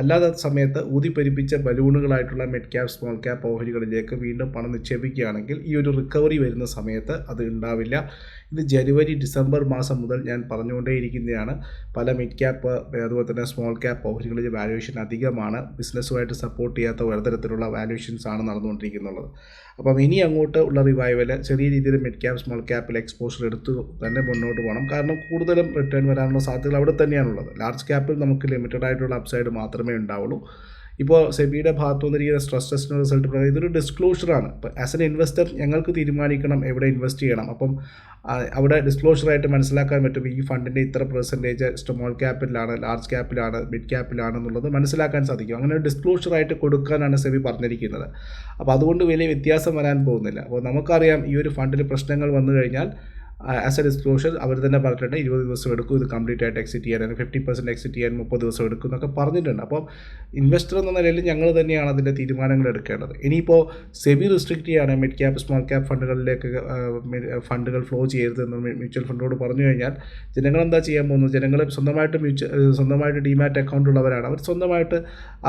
അല്ലാത്ത സമയത്ത് ഊതിപ്പെരിപ്പിച്ച ബലൂണുകളായിട്ടുള്ള മിഡ് ക്യാപ്പ് സ്മോൾ ക്യാപ്പ് ഓഹരികളിലേക്ക് വീണ്ടും പണം നിക്ഷേപിക്കുകയാണെങ്കിൽ ഈ ഒരു റിക്കവറി വരുന്ന സമയത്ത് അത് ഉണ്ടാവില്ല. ഇത് ജനുവരി ഡിസംബർ മാസം മുതൽ ഞാൻ പറഞ്ഞുകൊണ്ടേയിരിക്കുന്നതാണ്. പല മിഡ് ക്യാപ്പ് അതുപോലെ തന്നെ സ്മോൾ ക്യാപ്പ് ഓഹരികളിൽ വാല്യുവേഷൻ അധികമാണ്. ബിസിനസ്സുമായിട്ട് സപ്പോർട്ട് ചെയ്യാത്ത പലതരത്തിലുള്ള വാല്യുവേഷൻസ് ആണ് നടന്നുകൊണ്ടിരിക്കുന്നുള്ളത് അപ്പം ഇനി അങ്ങോട്ട് ഉള്ള റിവൈവൽ ചെറിയ രീതിയിൽ മിഡ് ക്യാപ് സ്മോൾ ക്യാപ്പിൽ എക്സ്പോഷർ എടുത്ത് തന്നെ മുന്നോട്ട് പോകണം. കാരണം കൂടുതലും റിട്ടേൺ വരാനുള്ള സാധ്യതകൾ അവിടെ തന്നെയാണുള്ളത്. ലാർജ് ക്യാപ്പിൽ നമുക്ക് ലിമിറ്റഡ് ആയിട്ടുള്ള അപ്സൈഡ് മാത്രമേ ഉണ്ടാവുള്ളൂ. ഇപ്പോൾ സെബിയുടെ ഭാഗത്തു വന്നിരിക്കുന്ന സ്ട്രെസ് ടെസ്റ്റിന്റെ റിസൾട്ട് പ്രകാരം ഇതൊരു ഡിസ്ക്ലോഷറാണ് ഇപ്പോൾ ആസ് എൻ ഇൻവെസ്റ്റർ ഞങ്ങൾക്ക് തീരുമാനിക്കണം എവിടെ ഇൻവെസ്റ്റ് ചെയ്യണം. അപ്പം അവിടെ ഡിസ്ക്ലോഷറായിട്ട് മനസ്സിലാക്കാൻ പറ്റും ഈ ഫണ്ടിന്റെ ഇത്ര പെർസെന്റേജ് സ്മോൾ ക്യാപ്പിലാണ് ലാർജ് ക്യാപ്പിലാണ് മിഡ് ക്യാപ്പിലാണ് എന്നുള്ളത് മനസ്സിലാക്കാൻ സാധിക്കും. അങ്ങനെ ഡിസ്ക്ലോഷറായിട്ട് കൊടുക്കാനാണ് സെബി പറഞ്ഞിരിക്കുന്നത്. അപ്പോൾ അതുകൊണ്ട് വലിയ വ്യത്യാസം വരാൻ പോകുന്നില്ല. അപ്പോൾ നമുക്കറിയാം ഈ ഒരു ഫണ്ടിൽ പ്രശ്നങ്ങൾ വന്നു കഴിഞ്ഞാൽ ആസ് എ ഡിസ്ക്ലോഷർ അവർ തന്നെ പറഞ്ഞിട്ടുണ്ട് ഇരുപത് ദിവസം എടുക്കും ഇത് കംപ്ലീറ്റ് ആയിട്ട് എക്സിറ്റ് ചെയ്യാൻ അല്ലെങ്കിൽ ഫിഫ്റ്റി പെർസെന്റ് എക്സിറ്റ് ചെയ്യാൻ മുപ്പത് ദിവസം എടുക്കും എന്നൊക്കെ പറഞ്ഞിട്ടുണ്ട്. അപ്പോൾ ഇൻവെസ്റ്റർ എന്ന നിലയിൽ ഞങ്ങൾ തന്നെയാണ് അതിന്റെ തീരുമാനങ്ങൾ എടുക്കേണ്ടത്. ഇനിയിപ്പോൾ സെബി റിസ്ട്രിക്റ്റ് ചെയ്യാണ് മിഡ് ക്യാപ്പ് സ്മോൾ ക്യാപ്പ് ഫണ്ടുകളിലേക്ക് ഫണ്ടുകൾ ഫ്ലോ ചെയ്യരുതെന്ന് മ്യൂച്വൽ ഫണ്ടോട് പറഞ്ഞു കഴിഞ്ഞാൽ ജനങ്ങൾ എന്താ ചെയ്യാൻ പോകുന്നത്? ജനങ്ങൾ സ്വന്തമായിട്ട് മ്യൂച്വൽ സ്വന്തമായിട്ട് ഡിമാറ്റ് അക്കൗണ്ട് ഉള്ളവരാണ്. അവർ സ്വന്തമായിട്ട്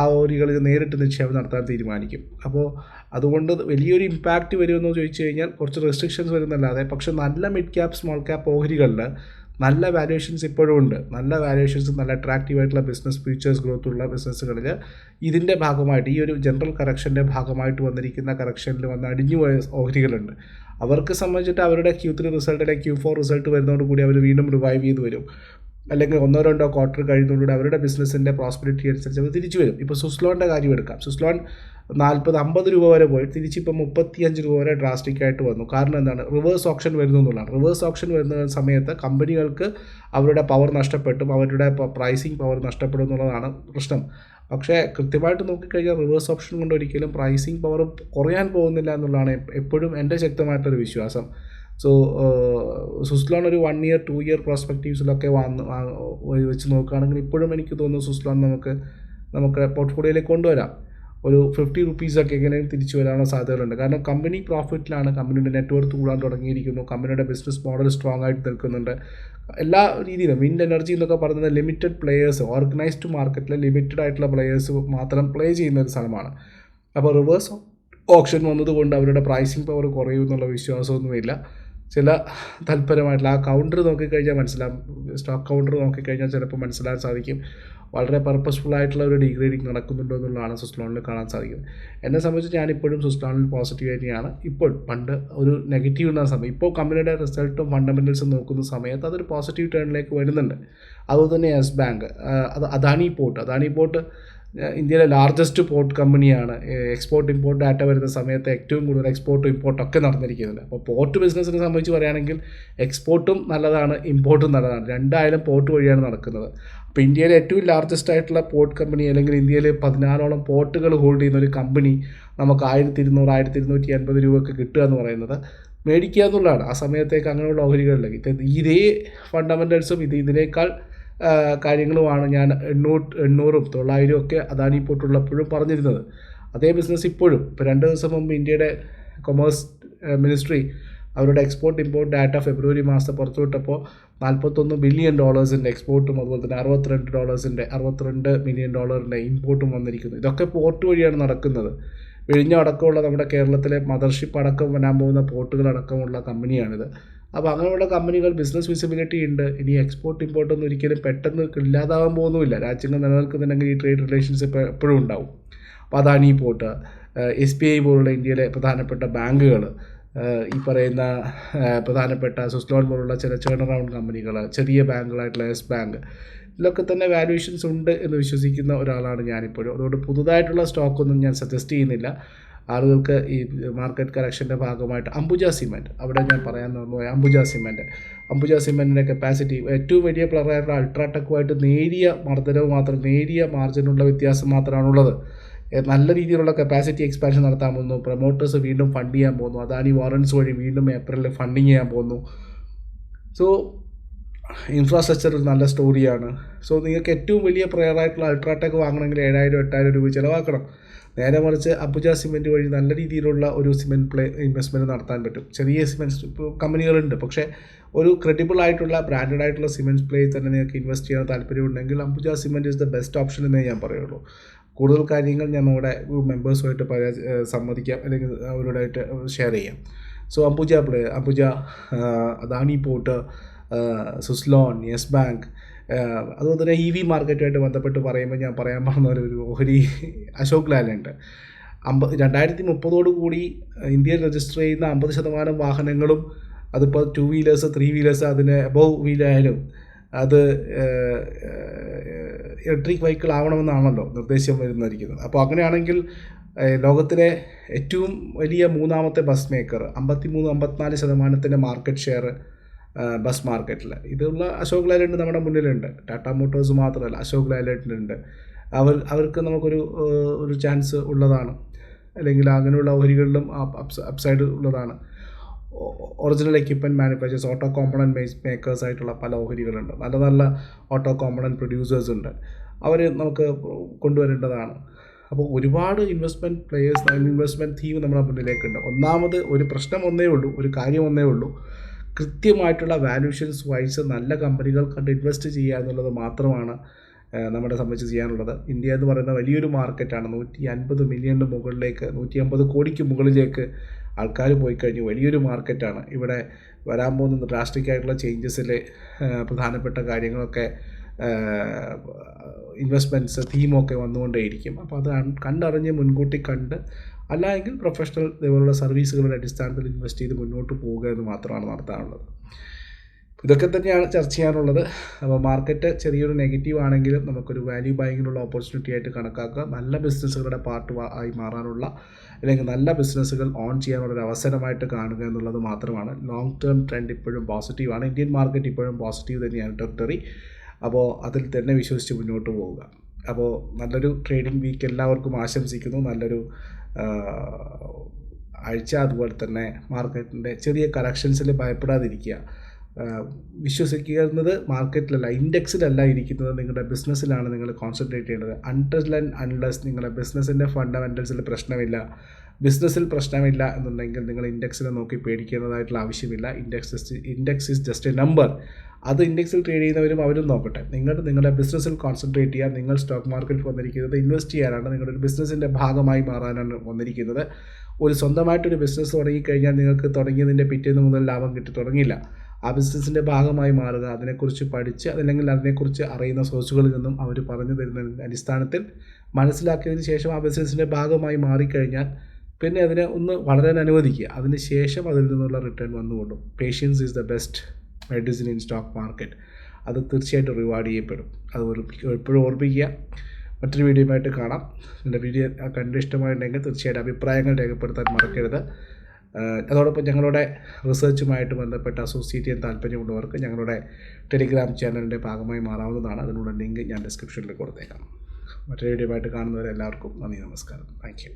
ആ ഓരികളിൽ നേരിട്ട് നിക്ഷേപം നടത്താൻ തീരുമാനിക്കും. അപ്പോൾ അതുകൊണ്ട് വലിയൊരു ഇമ്പാക്റ്റ് വരുമെന്ന് ചോദിച്ചു കഴിഞ്ഞാൽ കുറച്ച് റെസ്ട്രിക്ഷൻസ് വരുന്നല്ലാതെ പക്ഷെ നല്ല മിഡ് ക്യാപ് സ്മോൾ ക്യാപ്പ് ഓഹരികളിൽ നല്ല വാല്യുവേഷൻസ് ഇപ്പോഴും ഉണ്ട്. നല്ല വാല്യുവേഷൻസ് നല്ല അട്രാക്റ്റീവ് ആയിട്ടുള്ള ബിസിനസ് ഫ്യൂച്ചേഴ്സ് ഗ്രോത്ത് ഉള്ള ബിസിനസ്സുകളിൽ ഇതിന്റെ ഭാഗമായിട്ട് ഈ ഒരു ജനറൽ കറക്ഷന്റെ ഭാഗമായിട്ട് വന്നിരിക്കുന്ന കറക്ഷനിൽ വന്ന് അടിഞ്ഞു പോയ ഓഹരികളുണ്ട്. അവർക്ക് സംബന്ധിച്ചിട്ട് അവരുടെ ക്യൂ ത്രീ റിസൾട്ട് അല്ലെങ്കിൽ ക്യൂ ഫോർ റിസൾട്ട് വരുന്നതോടുകൂടി അവർ വീണ്ടും റിവൈവ് ചെയ്ത് വരും. അല്ലെങ്കിൽ ഒന്നോ രണ്ടോ ക്വാർട്ടർ കഴിയുന്നതോടുകൂടി അവരുടെ ബിസിനസ്സിന്റെ പ്രോസ്പെരിറ്റി അനുസരിച്ച് അവർ തിരിച്ചു വരും. ഇപ്പോൾ സുസ്ലോണിന്റെ കാര്യം എടുക്കാം. സുസ്ലോൺ നാൽപ്പത് അമ്പത് രൂപ വരെ പോയി. തിരിച്ചിപ്പോൾ മുപ്പത്തിയഞ്ച് രൂപ വരെ ഡ്രാസ്റ്റിക് ആയിട്ട് വന്നു. കാരണം എന്താണ്? റിവേഴ്സ് ഓപ്ഷൻ വരുന്നു എന്നുള്ളതാണ്. റിവേഴ്സ് ഓപ്ഷൻ വരുന്ന സമയത്ത് കമ്പനികൾക്ക് അവരുടെ പവർ നഷ്ടപ്പെട്ടും അവരുടെ പ്രൈസിങ് പവർ നഷ്ടപ്പെടും എന്നുള്ളതാണ് പ്രശ്നം. പക്ഷേ കൃത്യമായിട്ട് നോക്കിക്കഴിഞ്ഞാൽ റിവേഴ്സ് ഓപ്ഷൻ കൊണ്ട് ഒരിക്കലും പ്രൈസിങ് പവർ കുറയാൻ പോകുന്നില്ല എന്നുള്ളതാണ് എപ്പോഴും എന്റെ ശക്തമായിട്ടൊരു വിശ്വാസം. സോ സുസ്ലോൺ ഒരു വൺ ഇയർ ടു ഇയർ പ്രോസ്പെക്റ്റീവ്സിലൊക്കെ വന്ന് വെച്ച് നോക്കുകയാണെങ്കിൽ ഇപ്പോഴും എനിക്ക് തോന്നുന്നു സുസ്ലോൺ നമുക്ക് നമുക്ക് പോർട്ട്ഫോളിയോയിലേക്ക് കൊണ്ടുവരാം. ഒരു ഫിഫ്റ്റി റുപ്പീസൊക്കെ എങ്ങനെയും തിരിച്ചു വരാനുള്ള സാധ്യതകളുണ്ട്. കാരണം കമ്പനി പ്രോഫിറ്റിലാണ് കമ്പനിയുടെ നെറ്റ്വർക്ക് കൂടാൻ തുടങ്ങിയിരിക്കുന്നു. കമ്പനിയുടെ ബിസിനസ് മോഡൽ സ്ട്രോങ് ആയിട്ട് നിൽക്കുന്നുണ്ട്. എല്ലാ രീതിയിലും വിൻഡ് എനർജി എന്നൊക്കെ പറയുന്നത് ലിമിറ്റഡ് പ്ലേയേഴ്സ് ഓർഗനൈസ്ഡ് മാർക്കറ്റിലെ ലിമിറ്റഡ് ആയിട്ടുള്ള പ്ലേയേഴ്സ് മാത്രം പ്ലേ ചെയ്യുന്ന ഒരു സ്ഥലമാണ്. അപ്പോൾ റിവേഴ്സ് ഓപ്ഷൻ വന്നതുകൊണ്ട് അവരുടെ പ്രൈസിങ് പവർ കുറയും എന്നുള്ള വിശ്വാസമൊന്നുമില്ല. ചില താല്പര്യമായിട്ടുള്ള ആ കൗണ്ടർ നോക്കിക്കഴിഞ്ഞാൽ മനസ്സിലാവും സ്റ്റോക്ക് കൗണ്ടർ നോക്കിക്കഴിഞ്ഞാൽ ചിലപ്പോൾ മനസ്സിലാൻ സാധിക്കും. വളരെ പർപ്പസ്ഫുൾ ആയിട്ടുള്ള ഒരു ഡീഗ്രേഡിങ് നടക്കുന്നുണ്ടോ എന്നുള്ളതാണ് സുസ്ലോണിൽ കാണാൻ സാധിക്കുന്നത്. എന്നെ സംബന്ധിച്ച് ഞാനിപ്പോഴും സുസ്ലോണിൽ പോസിറ്റീവ് തന്നെയാണ് ഇപ്പോൾ പണ്ട് ഒരു നെഗറ്റീവ് എന്ന സമയം ഇപ്പോൾ കമ്പനിയുടെ റിസൾട്ടും ഫണ്ടമെന്റൽസും നോക്കുന്ന സമയത്ത് അതൊരു പോസിറ്റീവ് ടേണിലേക്ക് വരുന്നുണ്ട്. അതുപോലെ തന്നെ യെസ് ബാങ്ക്. അത് അദാനി പോർട്ട്. അദാനി പോർട്ട് ഇന്ത്യയിലെ ലാർജസ്റ്റ് പോർട്ട് കമ്പനിയാണ് എക്സ്പോർട്ട് ഇമ്പോർട്ട് ഡാറ്റ വരുന്ന സമയത്ത് ഏറ്റവും കൂടുതൽ എക്സ്പോർട്ടും ഇമ്പോർട്ടും ഒക്കെ നടന്നിരിക്കുന്നത്. അപ്പോൾ പോർട്ട് ബിസിനസ്സിനെ സംബന്ധിച്ച് പറയുകയാണെങ്കിൽ എക്സ്പോർട്ടും നല്ലതാണ് ഇമ്പോർട്ടും നല്ലതാണ്. രണ്ടായാലും പോർട്ട് വഴിയാണ് നടക്കുന്നത്. അപ്പോൾ ഇന്ത്യയിലെ ഏറ്റവും ലാർജസ്റ്റ് ആയിട്ടുള്ള പോർട്ട് കമ്പനി അല്ലെങ്കിൽ ഇന്ത്യയിൽ പതിനാലോളം പോർട്ടുകൾ ഹോൾഡ് ചെയ്യുന്ന ഒരു കമ്പനി നമുക്ക് ആയിരത്തി ഇരുന്നൂറ് ആയിരത്തി ഇരുന്നൂറ്റി അൻപത് രൂപയ്ക്ക് കിട്ടുക എന്ന് പറയുന്നത് മേടിക്കുക എന്നുള്ളതാണ്. ആ സമയത്തേക്ക് അങ്ങനെയുള്ള ഓഹരികളിലേക്ക്. ഇത് ഫണ്ടമെന്റൽസും ഇത് ഇതിനേക്കാൾ കാര്യങ്ങളുമാണ് ഞാൻ എണ്ണൂറ് എണ്ണൂറും തൊള്ളായിരം ഒക്കെ അദാനി പോർട്ടുള്ളപ്പോഴും പറഞ്ഞിരുന്നത്. അതേ ബിസിനസ് ഇപ്പോഴും. ഇപ്പോൾ രണ്ട് ദിവസം മുമ്പ് ഇന്ത്യയുടെ കൊമേഴ്സ് മിനിസ്ട്രി അവരുടെ എക്സ്പോർട്ട് ഇമ്പോർട്ട് ഡാറ്റ ഫെബ്രുവരി മാസത്തെ പുറത്തുവിട്ടപ്പോൾ നാൽപ്പത്തൊന്ന് ബില്യൺ ഡോളേഴ്സിന്റെ എക്സ്പോർട്ടും അതുപോലെ തന്നെ അറുപത്തിരണ്ട് ഡോളേഴ്സിന്റെ അറുപത്തിരണ്ട് മില്യൺ ഡോളറിന്റെ ഇമ്പോർട്ടും വന്നിരിക്കുന്നു. ഇതൊക്കെ പോർട്ട് വഴിയാണ് നടക്കുന്നത്. വിഴിഞ്ഞ അടക്കമുള്ള നമ്മുടെ കേരളത്തിലെ മദർഷിപ്പ് അടക്കം വരാൻ പോകുന്ന പോർട്ടുകളടക്കമുള്ള കമ്പനിയാണിത് അപ്പോൾ അങ്ങനെയുള്ള കമ്പനികൾ ബിസിനസ് വിസിബിലിറ്റി ഉണ്ട്. ഇനി എക്സ്പോർട്ട് ഇമ്പോർട്ട് ഒന്നും ഒരിക്കലും പെട്ടെന്ന് ഇല്ലാതാവാൻ പോകുന്നുമില്ല. രാജ്യങ്ങൾ നിലനിൽക്കുന്നുണ്ടെങ്കിൽ ഈ ട്രേഡ് റിലേഷൻഷിപ്പ് എപ്പോഴും ഉണ്ടാവും. അപ്പോൾ Adani port S B I പോലുള്ള ഇന്ത്യയിലെ പ്രധാനപ്പെട്ട ബാങ്കുകൾ. ഈ പറയുന്ന പ്രധാനപ്പെട്ട സുസ്ലോൺ പോലുള്ള ചില ചേൺ അറൗണ്ട് കമ്പനികൾ ചെറിയ ബാങ്കുകളായിട്ടുള്ള യെസ് ബാങ്ക് ഇതിലൊക്കെ തന്നെ വാല്യുവേഷൻസ് ഉണ്ട് എന്ന് വിശ്വസിക്കുന്ന ഒരാളാണ് ഞാനിപ്പോഴും. അതുകൊണ്ട് പുതുതായിട്ടുള്ള സ്റ്റോക്കൊന്നും ഞാൻ സജസ്റ്റ് ചെയ്യുന്നില്ല. ആളുകൾക്ക് ഈ മാർക്കറ്റ് കറക്ഷന്റെ ഭാഗമായിട്ട് അംബുജ സിമെന്റ് അവിടെ ഞാൻ പറയാൻ തോന്നുന്നു അംബുജ സിമെന്റ് അംബുജ സിമെന്റിന്റെ കപ്പാസിറ്റി ഏറ്റവും വലിയ പ്ലറായിട്ടുള്ള അൾട്രാടെക്കുമായിട്ട് നേരിയ മർദ്ദനവ് മാത്രം നേരിയ മാർജിനുള്ള വ്യത്യാസം മാത്രമാണുള്ളത്. നല്ല രീതിയിലുള്ള കപ്പാസിറ്റി എക്സ്പാൻഷൻ നടത്താൻ പോകുന്നു. പ്രൊമോട്ടേഴ്സ് വീണ്ടും ഫണ്ട് ചെയ്യാൻ പോകുന്നു. അദാനി വാറൻസ് വഴി വീണ്ടും ഏപ്രിലിൽ ഫണ്ടിങ് ചെയ്യാൻ പോകുന്നു. സോ ഇൻഫ്രാസ്ട്രക്ചർ ഒരു നല്ല സ്റ്റോറിയാണ് സോ നിങ്ങൾക്ക് ഏറ്റവും വലിയ പ്രയറായിട്ടുള്ള അൾട്രാടെക് വാങ്ങണമെങ്കിൽ ഏഴായിരം എട്ടായിരം രൂപ ചിലവാക്കണം. നേരെ മറിച്ച് അബുജ സിമെന്റ് വഴി നല്ല രീതിയിലുള്ള ഒരു സിമെന്റ് പ്ലേ ഇൻവെസ്റ്റ്മെന്റ് നടത്താൻ പറ്റും. ചെറിയ സിമെന്റ് കമ്പനികളുണ്ട്. പക്ഷേ ഒരു ക്രെഡിബിൾ ആയിട്ടുള്ള ബ്രാൻഡഡ് ആയിട്ടുള്ള സിമെന്റ് പ്ലേ തന്നെ നിങ്ങൾക്ക് ഇൻവെസ്റ്റ് ചെയ്യാൻ താല്പര്യമുണ്ടെങ്കിൽ Ambuja cement is the best option എന്നേ ഞാൻ പറയുള്ളൂ. കൂടുതൽ കാര്യങ്ങൾ ഞാൻ നമ്മുടെ മെമ്പേഴ്സുമായിട്ട് പരാ സമ്മതിക്കാം അല്ലെങ്കിൽ അവരോടായിട്ട് ഷെയർ ചെയ്യാം. So Ambuja play Ambuja Adani port Suzlon Yes Bank അതുപോലെ തന്നെ ഇ വി മാർക്കറ്റുമായിട്ട് ബന്ധപ്പെട്ട് പറയുമ്പോൾ ഞാൻ പറയാൻ പറഞ്ഞ ഒരു ഓഹരി അശോക് ലാലുണ്ട് അമ്പ രണ്ടായിരത്തി മുപ്പതോടു കൂടി ഇന്ത്യയിൽ രജിസ്റ്റർ ചെയ്യുന്ന അമ്പത് ശതമാനം വാഹനങ്ങളും അതിപ്പോൾ ടു വീലേഴ്സ് ത്രീ വീലേഴ്സ് അതിന് എബവ് വീലായാലും അത് ഇലക്ട്രിക് വെഹിക്കിൾ ആവണമെന്നാണല്ലോ നിർദ്ദേശം വരുന്നിരിക്കുന്നത് അപ്പോൾ അങ്ങനെയാണെങ്കിൽ ലോകത്തിലെ ഏറ്റവും വലിയ മൂന്നാമത്തെ ബസ് മേക്കർ അമ്പത്തി മൂന്ന് അമ്പത്തിനാല് ശതമാനത്തിന്റെ മാർക്കറ്റ് ഷെയർ ബസ് മാർക്കറ്റിൽ. ഇതുള്ള അശോക് ലൈലൻഡ് നമ്മുടെ മുന്നിലുണ്ട്. ടാറ്റ മോട്ടോഴ്സ് മാത്രമല്ല അശോക് ലൈലൻഡിലുണ്ട് അവർ അവർക്ക് നമുക്കൊരു ഒരു ചാൻസ് ഉള്ളതാണ്. അല്ലെങ്കിൽ അങ്ങനെയുള്ള ഓഹരികളിലും അപ്സൈഡ് ഉള്ളതാണ്. Original equipment manufacturers auto component makers ആയിട്ടുള്ള പല ഓഹരികളുണ്ട്. നല്ല നല്ല ഓട്ടോ കോമ്പണന്റ് പ്രൊഡ്യൂസേഴ്സ് ഉണ്ട്. അവർ നമുക്ക് കൊണ്ടുവരേണ്ടതാണ്. അപ്പോൾ ഒരുപാട് ഇൻവെസ്റ്റ്മെന്റ് പ്ലേയേഴ്സ് ഇൻവെസ്റ്റ്മെന്റ് തീം നമ്മുടെ മുന്നിലേക്കുണ്ട്. ഒന്നാമത് ഒരു പ്രശ്നം ഒന്നേ ഉള്ളൂ ഒരു കാര്യം ഒന്നേ ഉള്ളൂ. കൃത്യമായിട്ടുള്ള വാല്യൂഷൻസ് വൈസ് നല്ല കമ്പനികൾ കണ്ട് ഇൻവെസ്റ്റ് ചെയ്യുക എന്നുള്ളത് മാത്രമാണ് നമ്മുടെ സംബന്ധിച്ച് ചെയ്യാനുള്ളത്. ഇന്ത്യ എന്ന് പറയുന്ന വലിയൊരു മാർക്കറ്റാണ് നൂറ്റി അൻപത് മില്യണിന് മുകളിലേക്ക് നൂറ്റി അമ്പത് കോടിക്ക് മുകളിലേക്ക് ആൾക്കാർ പോയി കഴിഞ്ഞു. വലിയൊരു മാർക്കറ്റാണ് ഇവിടെ വരാൻ പോകുന്ന ഡ്രാസ്റ്റിക് ആയിട്ടുള്ള ചേഞ്ചസിൽ പ്രധാനപ്പെട്ട കാര്യങ്ങളൊക്കെ ഇൻവെസ്റ്റ്മെന്റ്സ് തീമൊക്കെ വന്നുകൊണ്ടേയിരിക്കും. അപ്പോൾ അത് കണ്ടറിഞ്ഞ് മുൻകൂട്ടി കണ്ട് അല്ല എങ്കിൽ പ്രൊഫഷണൽ ഇതേപോലുള്ള സർവീസുകളുടെ അടിസ്ഥാനത്തിൽ ഇൻവെസ്റ്റ് ചെയ്ത് മുന്നോട്ട് പോവുക എന്ന് മാത്രമാണ് നടത്താനുള്ളത് ഇതൊക്കെ തന്നെയാണ് ചർച്ച ചെയ്യാനുള്ളത്. അപ്പോൾ മാർക്കറ്റ് ചെറിയൊരു നെഗറ്റീവ് ആണെങ്കിലും നമുക്കൊരു വാല്യൂ ബൈങ്ങിനുള്ള ഓപ്പർച്യൂണിറ്റി ആയിട്ട് കണക്കാക്കുക. നല്ല ബിസിനസ്സുകളുടെ പാർട്ട് ആയി മാറാനുള്ള അല്ലെങ്കിൽ നല്ല ബിസിനസ്സുകൾ ഓൺ ചെയ്യാനുള്ള ഒരു അവസരമായിട്ട് കാണുക എന്നുള്ളത് മാത്രമാണ്. ലോങ് ടേം ട്രെൻഡ് ഇപ്പോഴും പോസിറ്റീവാണ് ഇന്ത്യൻ മാർക്കറ്റ് ഇപ്പോഴും പോസിറ്റീവ് തന്നെയാണ് ടെറിട്ടറി അപ്പോൾ അതിൽ തന്നെ വിശ്വസിച്ച് മുന്നോട്ട് പോവുക. അപ്പോൾ നല്ലൊരു ട്രേഡിംഗ് വീക്ക് എല്ലാവർക്കും ആശംസിക്കുന്നു. നല്ലൊരു ആഴ്ച അതുപോലെ തന്നെ മാർക്കറ്റിന്റെ ചെറിയ കറക്ഷൻസിൽ ഭയപ്പെടാതിരിക്കുക. വിശ്വസിക്കുന്നത് മാർക്കറ്റിലല്ല ഇൻഡെക്സിലല്ല ഇരിക്കുന്നത് നിങ്ങളുടെ ബിസിനസ്സിലാണ് നിങ്ങൾ കോൺസെൻട്രേറ്റ് ചെയ്യേണ്ടത്. അൺടൽ ആൻഡ് അൺലെസ് നിങ്ങളുടെ ബിസിനസ്സിന്റെ ഫണ്ടമെന്റൽസിൽ പ്രശ്നമില്ല. ബിസിനസ്സിൽ പ്രശ്നമില്ല എന്നുണ്ടെങ്കിൽ നിങ്ങൾ ഇൻഡെക്സിനെ നോക്കി പേടിക്കേണ്ടതായിട്ടുള്ള ആവശ്യമില്ല. Index index is just a number. അത് ഇൻഡെക്സിൽ ട്രേഡ് ചെയ്യുന്നവരും അവരും നോക്കട്ടെ. നിങ്ങൾ നിങ്ങളുടെ ബിസിനസ്സിൽ കോൺസെൻട്രേറ്റ് ചെയ്യുക നിങ്ങൾ സ്റ്റോക്ക് മാർക്കറ്റിൽ വന്നിരിക്കുന്നത് ഇൻവെസ്റ്റ് ചെയ്യാനാണ് നിങ്ങളുടെ ഒരു ബിസിനസ്സിന്റെ ഭാഗമായി മാറാനാണ് വന്നിരിക്കുന്നത്. ഒരു സ്വന്തമായിട്ടൊരു ബിസിനസ് തുടങ്ങിക്കഴിഞ്ഞാൽ നിങ്ങൾക്ക് തുടങ്ങിയതിന്റെ പിറ്റേന്ന് മുതൽ ലാഭം കിട്ടി തുടങ്ങില്ല. ആ ബിസിനസ്സിന്റെ ഭാഗമായി മാറുക അതിനെക്കുറിച്ച് പഠിച്ച് അതല്ലെങ്കിൽ അതിനെക്കുറിച്ച് അറിയുന്ന സോഴ്സുകളിൽ നിന്നും അവർ പറഞ്ഞു തരുന്ന അടിസ്ഥാനത്തിൽ മനസ്സിലാക്കിയതിന് ശേഷം ആ ബിസിനസ്സിന്റെ ഭാഗമായി മാറിക്കഴിഞ്ഞാൽ പിന്നെ അതിനെ ഒന്ന് വളരാൻ അനുവദിക്കുക. അതിന് ശേഷം അതിൽ നിന്നുള്ള return വന്നുകൊണ്ടും patience is the best medicine in stock market അത് തീർച്ചയായിട്ടും റിവാർഡ് ചെയ്യപ്പെടും. അത് എപ്പോഴും ഓർപ്പിക്കുക മറ്റൊരു വീഡിയോയുമായിട്ട് കാണാം. എന്റെ വീഡിയോ കണ്ട് ഇഷ്ടമായിട്ടുണ്ടെങ്കിൽ തീർച്ചയായിട്ടും അഭിപ്രായങ്ങൾ രേഖപ്പെടുത്താൻ മറക്കരുത്. അതോടൊപ്പം ഞങ്ങളുടെ റിസർച്ചുമായിട്ട് ബന്ധപ്പെട്ട് അസോസിയേറ്റ് ചെയ്യാൻ താല്പര്യമുള്ളവർക്ക് ഞങ്ങളുടെ ടെലിഗ്രാം ചാനലിന്റെ ഭാഗമായി മാറാവുന്നതാണ്. അതിനുള്ള ലിങ്ക് ഞാൻ ഡിസ്ക്രിപ്ഷനിൽ കൊടുത്തേക്കാം. മറ്റൊരു വീഡിയോയുമായിട്ട് കാണുന്നവരെല്ലാവർക്കും നന്ദി നമസ്കാരം. താങ്ക്